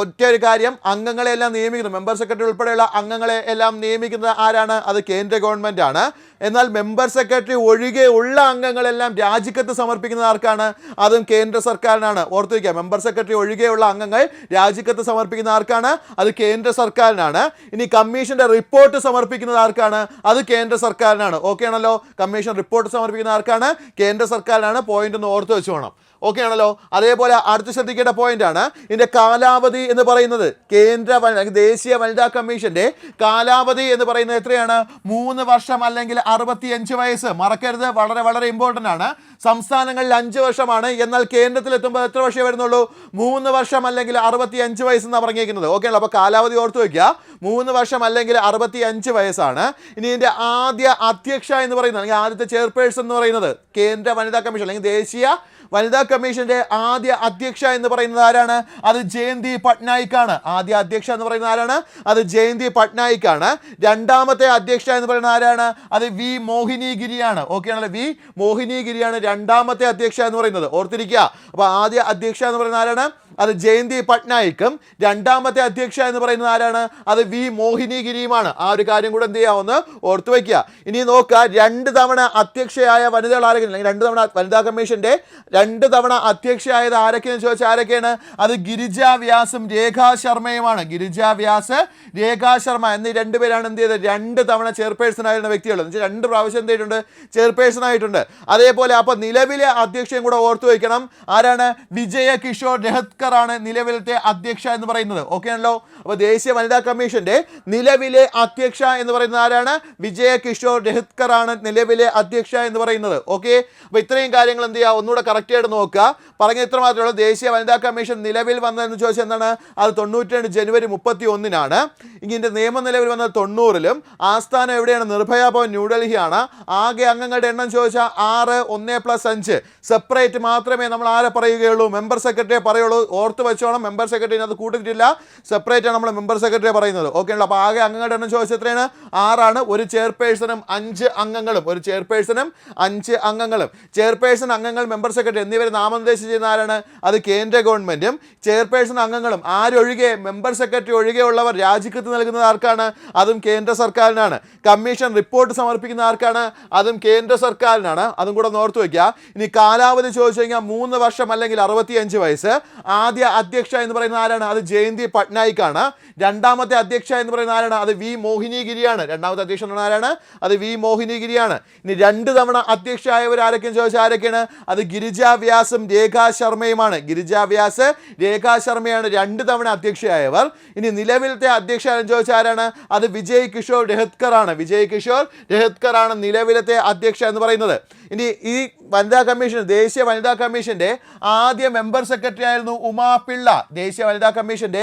S1: ഒറ്റ ഒരു കാര്യം അംഗങ്ങളെല്ലാം നിയമിക്കുന്നു. മെമ്പർ സെക്രട്ടറി ഉൾപ്പെടെയുള്ള അംഗങ്ങളെ എല്ലാം നിയമിക്കുന്നത് ആരാണ്? അത് കേന്ദ്ര ഗവൺമെന്റ് ആണ്. എന്നാൽ മെമ്പർ സെക്രട്ടറി ഒഴികെ ഉള്ള അംഗങ്ങളെല്ലാം രാജിക്കത്ത് സമർപ്പിക്കുന്നത് ആർക്കാണ്? അതും കേന്ദ്ര സർക്കാരിനാണ്. ഓർത്തു വയ്ക്കുക മെമ്പർ സെക്രട്ടറി ഒഴികെയുള്ള അംഗങ്ങൾ രാജിക്കത്ത് സമർപ്പിക്കുന്ന ആർക്കാണ്? അത് കേന്ദ്ര സർക്കാരിനാണ്. ഇനി കമ്മീഷന്റെ റിപ്പോർട്ട് സമർപ്പിക്കുന്നത് ആർക്കാണ്? അത് കേന്ദ്ര സർക്കാരിനാണ്. ഓക്കെ ആണല്ലോ? കമ്മീഷൻ റിപ്പോർട്ട് സമർപ്പിക്കുന്ന ആർക്കാണ്? കേന്ദ്ര സർക്കാരിനാണ്. പോയിന്റ് ഒന്ന് ഓർത്ത് വെച്ച് വേണം ഓക്കെ ആണല്ലോ അതേപോലെ അടുത്ത് ശ്രദ്ധിക്കേണ്ട പോയിന്റ് ആണ്. ഇതിന്റെ കാലാവധി എന്ന് പറയുന്നത് കേന്ദ്ര ദേശീയ വനിതാ കമ്മീഷന്റെ കാലാവധി എന്ന് പറയുന്നത് എത്രയാണ്? മൂന്ന് വർഷം അല്ലെങ്കിൽ അറുപത്തിയഞ്ച് വയസ്സ്. മറക്കരുത്. വളരെ വളരെ ഇമ്പോർട്ടന്റ് ആണ്. സംസ്ഥാനങ്ങളിൽ അഞ്ച് വർഷമാണ്. എന്നാൽ കേന്ദ്രത്തിൽ എത്തുമ്പോൾ എത്ര വർഷമേ വരുന്നുള്ളൂ? മൂന്ന് വർഷം അല്ലെങ്കിൽ അറുപത്തി അഞ്ച് വയസ്സെന്നാണ് പറഞ്ഞിരിക്കുന്നത്. ഓക്കെ ആണല്ലോ അപ്പോൾ കാലാവധി ഓർത്ത് വയ്ക്കുക മൂന്ന് വർഷം അല്ലെങ്കിൽ അറുപത്തി അഞ്ച് വയസ്സാണ്. ഇനി ഇതിന്റെ ആദ്യ അധ്യക്ഷ എന്ന് പറയുന്നത് അല്ലെങ്കിൽ ആദ്യത്തെ ചെയർപേഴ്സൺ എന്ന് പറയുന്നത് കേന്ദ്ര വനിതാ കമ്മീഷൻ അല്ലെങ്കിൽ ദേശീയ വനിതാ കമ്മീഷന്റെ ആദ്യ അധ്യക്ഷ എന്ന് പറയുന്നത് ആരാണ്? അത് ജയന്തി പട്നായിക് ആണ് ആദ്യ അധ്യക്ഷ എന്ന് പറയുന്നത് ആരാണ്? അത് ജയന്തി പട്നായിക് ആണ് രണ്ടാമത്തെ അധ്യക്ഷ എന്ന് പറയുന്നത് ആരാണ്? അത് വി മോഹിനിഗിരിയാണ്. ഓക്കെ ആണല്ലോ? വി മോഹിനിഗിരിയാണ് രണ്ടാമത്തെ അധ്യക്ഷ എന്ന് പറയുന്നത്. ഓർത്തിരിക്കുക. അപ്പോൾ ആദ്യ അധ്യക്ഷ എന്ന് പറയുന്നത് ആരാണ്? അത് ജയന്തി പട്നായിക്കും. രണ്ടാമത്തെ അധ്യക്ഷ എന്ന് പറയുന്നത് ആരാണ്? അത് വി മോഹിനി ഗിരിയുമാണ് ആ ഒരു കാര്യം കൂടെ എന്ത് ചെയ്യാമെന്ന് ഓർത്തു വയ്ക്കുക. ഇനി നോക്കുക. രണ്ട് തവണ അധ്യക്ഷയായ വനിതകൾ ആരെങ്കിലും രണ്ട് തവണ വനിതാ കമ്മീഷന്റെ രണ്ട് തവണ അധ്യക്ഷയായത് ആരൊക്കെയെന്ന് ചോദിച്ചാൽ ആരൊക്കെയാണ്? അത് ഗിരിജ വ്യാസും രേഖാ ശർമ്മയുമാണ്. ഗിരിജ വ്യാസ് രേഖാ ശർമ്മ എന്നീ രണ്ടുപേരാണ് എന്ത് ചെയ്തത്? രണ്ട് തവണ ചെയർപേഴ്സൺ ആയിരുന്ന വ്യക്തികൾ എന്ന് വെച്ചാൽ രണ്ട് പ്രാവശ്യം എന്ത് ചെയ്തിട്ടുണ്ട്? ചെയർപേഴ്സൺ ആയിട്ടുണ്ട്. അതേപോലെ അപ്പോൾ നിലവിലെ അധ്യക്ഷയും കൂടെ ഓർത്തു വയ്ക്കണം ആരാണ്? വിജയ കിഷോർ രഹത്കർ ആണ് നിലവിലത്തെ അധ്യക്ഷ എന്ന് പറയുന്നത്. ഓക്കെ ആണല്ലോ? അപ്പോൾ ദേശീയ വനിതാ കമ്മീഷന്റെ നിലവിലെ അധ്യക്ഷ എന്ന് പറയുന്നത് ആരാണ്? വിജയ കിഷോർ രഹത്കർ ആണ് നിലവിലെ അധ്യക്ഷ എന്ന് പറയുന്നത്. ഓക്കെ അപ്പോൾ ഇത്രയും കാര്യങ്ങൾ എന്ത് ചെയ്യുക ഒന്നുകൂടെ കറക്റ്റ് ആയിട്ട് നോക്കുക. പറഞ്ഞ ഇത്ര മാത്രമേ ദേശീയ വനിതാ കമ്മീഷൻ നിലവിൽ വന്നതെന്ന് ചോദിച്ചാൽ എന്താണ്? അത് തൊണ്ണൂറ്റി രണ്ട് ജനുവരി മുപ്പത്തി ഒന്നിനാണ് ഇതിന്റെ നിയമം നിലവിൽ വന്നത് തൊണ്ണൂറിലും. ആസ്ഥാനം എവിടെയാണ്? നിർഭയ ഭവൻ ന്യൂഡൽഹിയാണ്. ആകെ അംഗങ്ങളുടെ എണ്ണം ചോദിച്ചാൽ ആറ് ഒന്ന് പ്ലസ് അഞ്ച്. സെപ്പറേറ്റ് മാത്രമേ നമ്മൾ ആരെ പറയുകയുള്ളൂ? മെമ്പർ സെക്രട്ടറിയെ പറയുള്ളൂ. ഓർത്ത് വെച്ചോണം. മെമ്പർ സെക്രട്ടറി അത് കൂട്ടിയിട്ടില്ല. സെപ്പറേറ്റ് ആണ് നമ്മൾ മെമ്പർ സെക്രട്ടറിയെ പറയുന്നത്. ഓക്കെ അപ്പോൾ ആകെ അംഗങ്ങളുടെ എണ്ണം ചോദിച്ചാൽ എത്രയാണ്? ആറാണ്. ഒരു ചെയർപേഴ്സണും അഞ്ച് അംഗങ്ങളും. ഒരു ചെയർപേഴ്സണും അഞ്ച് അംഗങ്ങളും. ചെയർപേഴ്സൺ അംഗങ്ങൾ മെമ്പർ സെക്രട്ടറി എന്നിവരെ നാമനിർദ്ദേശം ചെയ്യുന്ന ആരാണ്? അത് കേന്ദ്ര ഗവൺമെന്റും ചെയർപേഴ്സൺ അംഗങ്ങളും. ആരൊഴികെ? മെമ്പർ സെക്രട്ടറി ഒഴികെയുള്ളവർ രാജിക്കത്ത് നൽകുന്നത് ആർക്കാണ്? അതും കേന്ദ്ര സർക്കാരിനാണ്. കമ്മീഷൻ റിപ്പോർട്ട് സമർപ്പിക്കുന്ന ആർക്കാണ്? അതും കേന്ദ്ര സർക്കാരിനാണ്. അതും കൂടെ നോർത്ത് വയ്ക്കുക ഇനി കാലാവധി ചോദിച്ചു കഴിഞ്ഞാൽ മൂന്ന് വർഷം അല്ലെങ്കിൽ അറുപത്തിയഞ്ച് വയസ്സ്. ആദ്യ അധ്യക്ഷ എന്ന് പറയുന്ന ആരാണ്? അത് ജയന്തി പട്നായിക്കാണ്. രണ്ടാമത്തെ അധ്യക്ഷ എന്ന് പറയുന്ന ആരാണ്? അത് വി മോഹിനിഗിരിയാണ്. രണ്ടാമത്തെ അധ്യക്ഷ എന്ന് പറയുന്ന ആരാണ്? അത് വി മോഹിനിഗിരിയാണ്. ഇനി രണ്ട് തവണ അധ്യക്ഷ ആയവർ ആരൊക്കെയും ചോദിച്ചാൽ ആരൊക്കെയാണ്? അത് ഗിരിജ വ്യാസും രേഖാ ശർമ്മയുമാണ്. ഗിരിജാവ്യാസ് രേഖാ ശർമ്മയാണ് രണ്ട് തവണ അധ്യക്ഷയായവർ. ഇനി നിലവിലത്തെ അധ്യക്ഷ ചോദിച്ചാൽ ആരാണ്? അത് വിജയ് കിഷോർ രഹത്കർ ആണ് വിജയ് കിഷോർ രഹത്കർ ആണ് നിലവിലത്തെ അധ്യക്ഷ എന്ന് പറയുന്നത്. ഇനി ഈ വനിതാ കമ്മീഷൻ ദേശീയ വനിതാ കമ്മീഷന്റെ ആദ്യ മെമ്പർ സെക്രട്ടറി ആയിരുന്നു ഉമാ പിള്ള. ദേശീയ വനിതാ കമ്മീഷന്റെ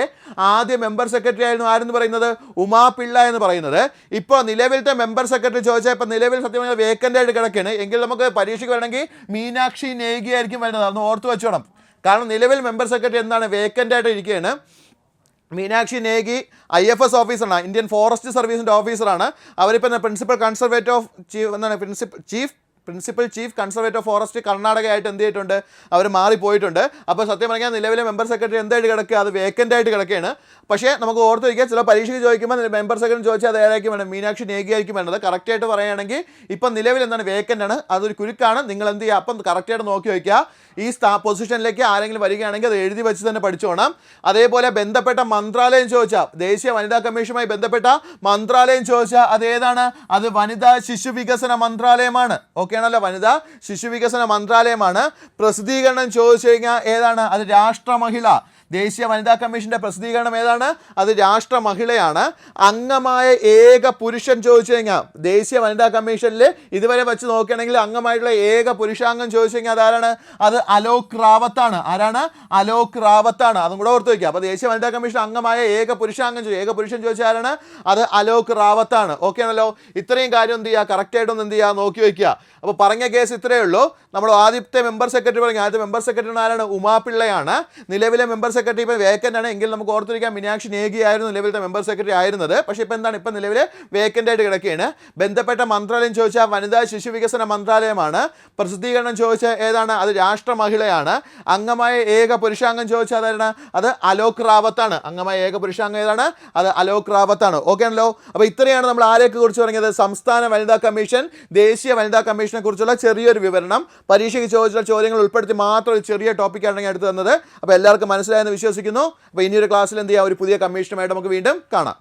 S1: ആദ്യ മെമ്പർ സെക്രട്ടറി ആയിരുന്നു ആരെന്ന് പറയുന്നത്? ഉമാ പിള്ള എന്ന് പറയുന്നത്. ഇപ്പോൾ നിലവിലത്തെ മെമ്പർ സെക്രട്ടറി ചോദിച്ചാൽ ഇപ്പോൾ നിലവിൽ സത്യം പറഞ്ഞാൽ വേക്കന്റ് ആയിട്ട് കിടക്കുകയാണ് എങ്കിൽ നമുക്ക് പരീക്ഷയ്ക്ക് വേണമെങ്കിൽ മീനാക്ഷി നേഗി ആയിരിക്കും വരുന്നത്. അതൊന്ന് ഓർത്ത് വെച്ചോണം. കാരണം നിലവിൽ മെമ്പർ സെക്രട്ടറി എന്താണ്? വേക്കന്റ് ആയിട്ട് ഇരിക്കുകയാണ് Meenakshi Negi I F S ഓഫീസറാണ്. ഇന്ത്യൻ ഫോറസ്റ്റ് സർവീസിന്റെ ഓഫീസറാണ്. അവരിപ്പോൾ പ്രിൻസിപ്പൽ കൺസർവേറ്റർ ഓഫ് ചീഫ് എന്താണ് principal chief principal chief conservator forest കർണാടകയായിട്ട് എന്ത് ചെയ്തിട്ടുണ്ട്? അവർ മാറിപ്പോയിട്ടുണ്ട്. അപ്പോൾ സത്യം പറഞ്ഞാൽ നിലവിലെ മെമ്പർ സെക്രട്ടറി എന്തായിട്ട് കിടക്കുക? അത് വേക്കന്റ് ആയിട്ട് കിടക്കുകയാണ്. പക്ഷേ നമുക്ക് ഓർത്ത് വയ്ക്കുക ചില പരീക്ഷയ്ക്ക് ചോദിക്കുമ്പോൾ മെമ്പർ സെക്രട്ടറി ചോദിച്ചാൽ അത് ഏതായിരിക്കും വേണം മീനാക്ഷി നേകിയായിരിക്കും വേണ്ടത്. കറക്റ്റായിട്ട് പറയുകയാണെങ്കിൽ ഇപ്പം നിലവിൽ എന്താണ് വേക്കന്റ് ആണ്. അതൊരു കുരുക്കാണ്. നിങ്ങൾ എന്ത് ചെയ്യുക? അപ്പം കറക്റ്റായിട്ട് നോക്കി വയ്ക്കുക. ഈ സ്ഥാ പൊസിഷനിലേക്ക് ആരെങ്കിലും വരികയാണെങ്കിൽ അത് എഴുതി വെച്ച് തന്നെ പഠിച്ചോണം. അതേപോലെ ബന്ധപ്പെട്ട മന്ത്രാലയം ചോദിച്ചാൽ ദേശീയ വനിതാ കമ്മീഷനുമായി ബന്ധപ്പെട്ട മന്ത്രാലയം ചോദിച്ചാൽ അത് ഏതാണ്? അത് വനിതാ ശിശു വികസന മന്ത്രാലയമാണ്. ഓക്കെ ആണല്ലോ വനിതാ ശിശുവികസന മന്ത്രാലയമാണ്. പ്രസിദ്ധീകരണം ചോദിച്ചു കഴിഞ്ഞാൽ ഏതാണ്? അത് രാഷ്ട്ര മഹിള ദേശീയ വനിതാ കമ്മീഷന്റെ പ്രസിദ്ധീകരണം ഏതാണ്? അത് രാഷ്ട്ര മഹിളയാണ്. അംഗമായ ഏക പുരുഷൻ ചോദിച്ചു കഴിഞ്ഞാൽ ദേശീയ വനിതാ കമ്മീഷനിൽ ഇതുവരെ വെച്ച് നോക്കുകയാണെങ്കിൽ അംഗമായിട്ടുള്ള ഏക പുരുഷാംഗം ചോദിച്ചു കഴിഞ്ഞാൽ അതാരാണ്? അത് അലോക് റാവത്താണ്. ആരാണ്? അലോക് റാവത്താണ്. അതും കൂടെ ഓർത്ത് വയ്ക്കുക. അപ്പോൾ ദേശീയ വനിതാ കമ്മീഷൻ അംഗമായ ഏക പുരുഷാംഗം ചോദിച്ചു ഏക പുരുഷൻ ചോദിച്ചാൽ ആരാണ്? അത് അലോക് റാവത്താണ്. ഓക്കെ ആണല്ലോ? ഇത്രയും കാര്യം എന്ത് ചെയ്യുക? കറക്റ്റായിട്ടൊന്ന് എന്ത് ചെയ്യുക? നോക്കി വയ്ക്കുക. അപ്പോൾ പറഞ്ഞ കേസ് ഇത്രയേ ഉള്ളൂ. നമ്മൾ ആദ്യത്തെ മെമ്പർ സെക്രട്ടറി പറഞ്ഞു ആദ്യത്തെ മെമ്പർ സെക്രട്ടറി ആരാണ്? ഉമാപിള്ളയാണ്. നിലവിലെ മെമ്പർ സെക്രട്ടറി ഇപ്പോൾ വേക്കന്റ് ആണ്. എങ്കിൽ നമുക്ക് ഓർത്തിരിക്കാം മീനാക്ഷി നേഗി ആയിരുന്നു നിലവിലത്തെ മെമ്പർ സെക്രട്ടറി ആയിരുന്നത്. പക്ഷേ ഇപ്പോൾ എന്താണ്? ഇപ്പം നിലവിൽ വേക്കന്റ് ആയിട്ട് കിടക്കുകയാണ്. ബന്ധപ്പെട്ട മന്ത്രാലയം ചോദിച്ചാൽ വനിതാ ശിശു വികസന മന്ത്രാലയമാണ്. പ്രസിദ്ധീകരണം ചോദിച്ചാൽ ഏതാണ്? അത് രാഷ്ട്ര മഹിളയാണ്. അംഗമായ ഏക പുരുഷാംഗം ചോദിച്ചാൽ അതാണ് അത് അലോക് റാവത്താണ്. അംഗമായ ഏക പുരുഷാംഗം ഏതാണ്? അത് അലോക് റാവത്താണ്. ഓക്കെ ആണല്ലോ അപ്പോൾ ഇത്രയാണ് നമ്മൾ ആരെയൊക്കെ കുറിച്ച് പറഞ്ഞത്? സംസ്ഥാന വനിതാ കമ്മീഷൻ ദേശീയ വനിതാ കമ്മീഷനെ കുറിച്ചുള്ള ചെറിയൊരു വിവരണം. പരീക്ഷയ്ക്ക് ചോദിച്ചുള്ള ചോദ്യങ്ങൾ ഉൾപ്പെടുത്തി മാത്രം ഒരു ചെറിയ ടോപ്പിക്കാണ് ഞാൻ എടുത്തു തന്നത്. അപ്പോൾ എല്ലാവർക്കും മനസ്സിലായെന്ന് വിശ്വസിക്കുന്നു. അപ്പോൾ ഇനിയൊരു ക്ലാസ്സിൽ എന്ത് ചെയ്യാം? ഒരു പുതിയ കമ്മീഷനുമായിട്ട് നമുക്ക് വീണ്ടും കാണാം.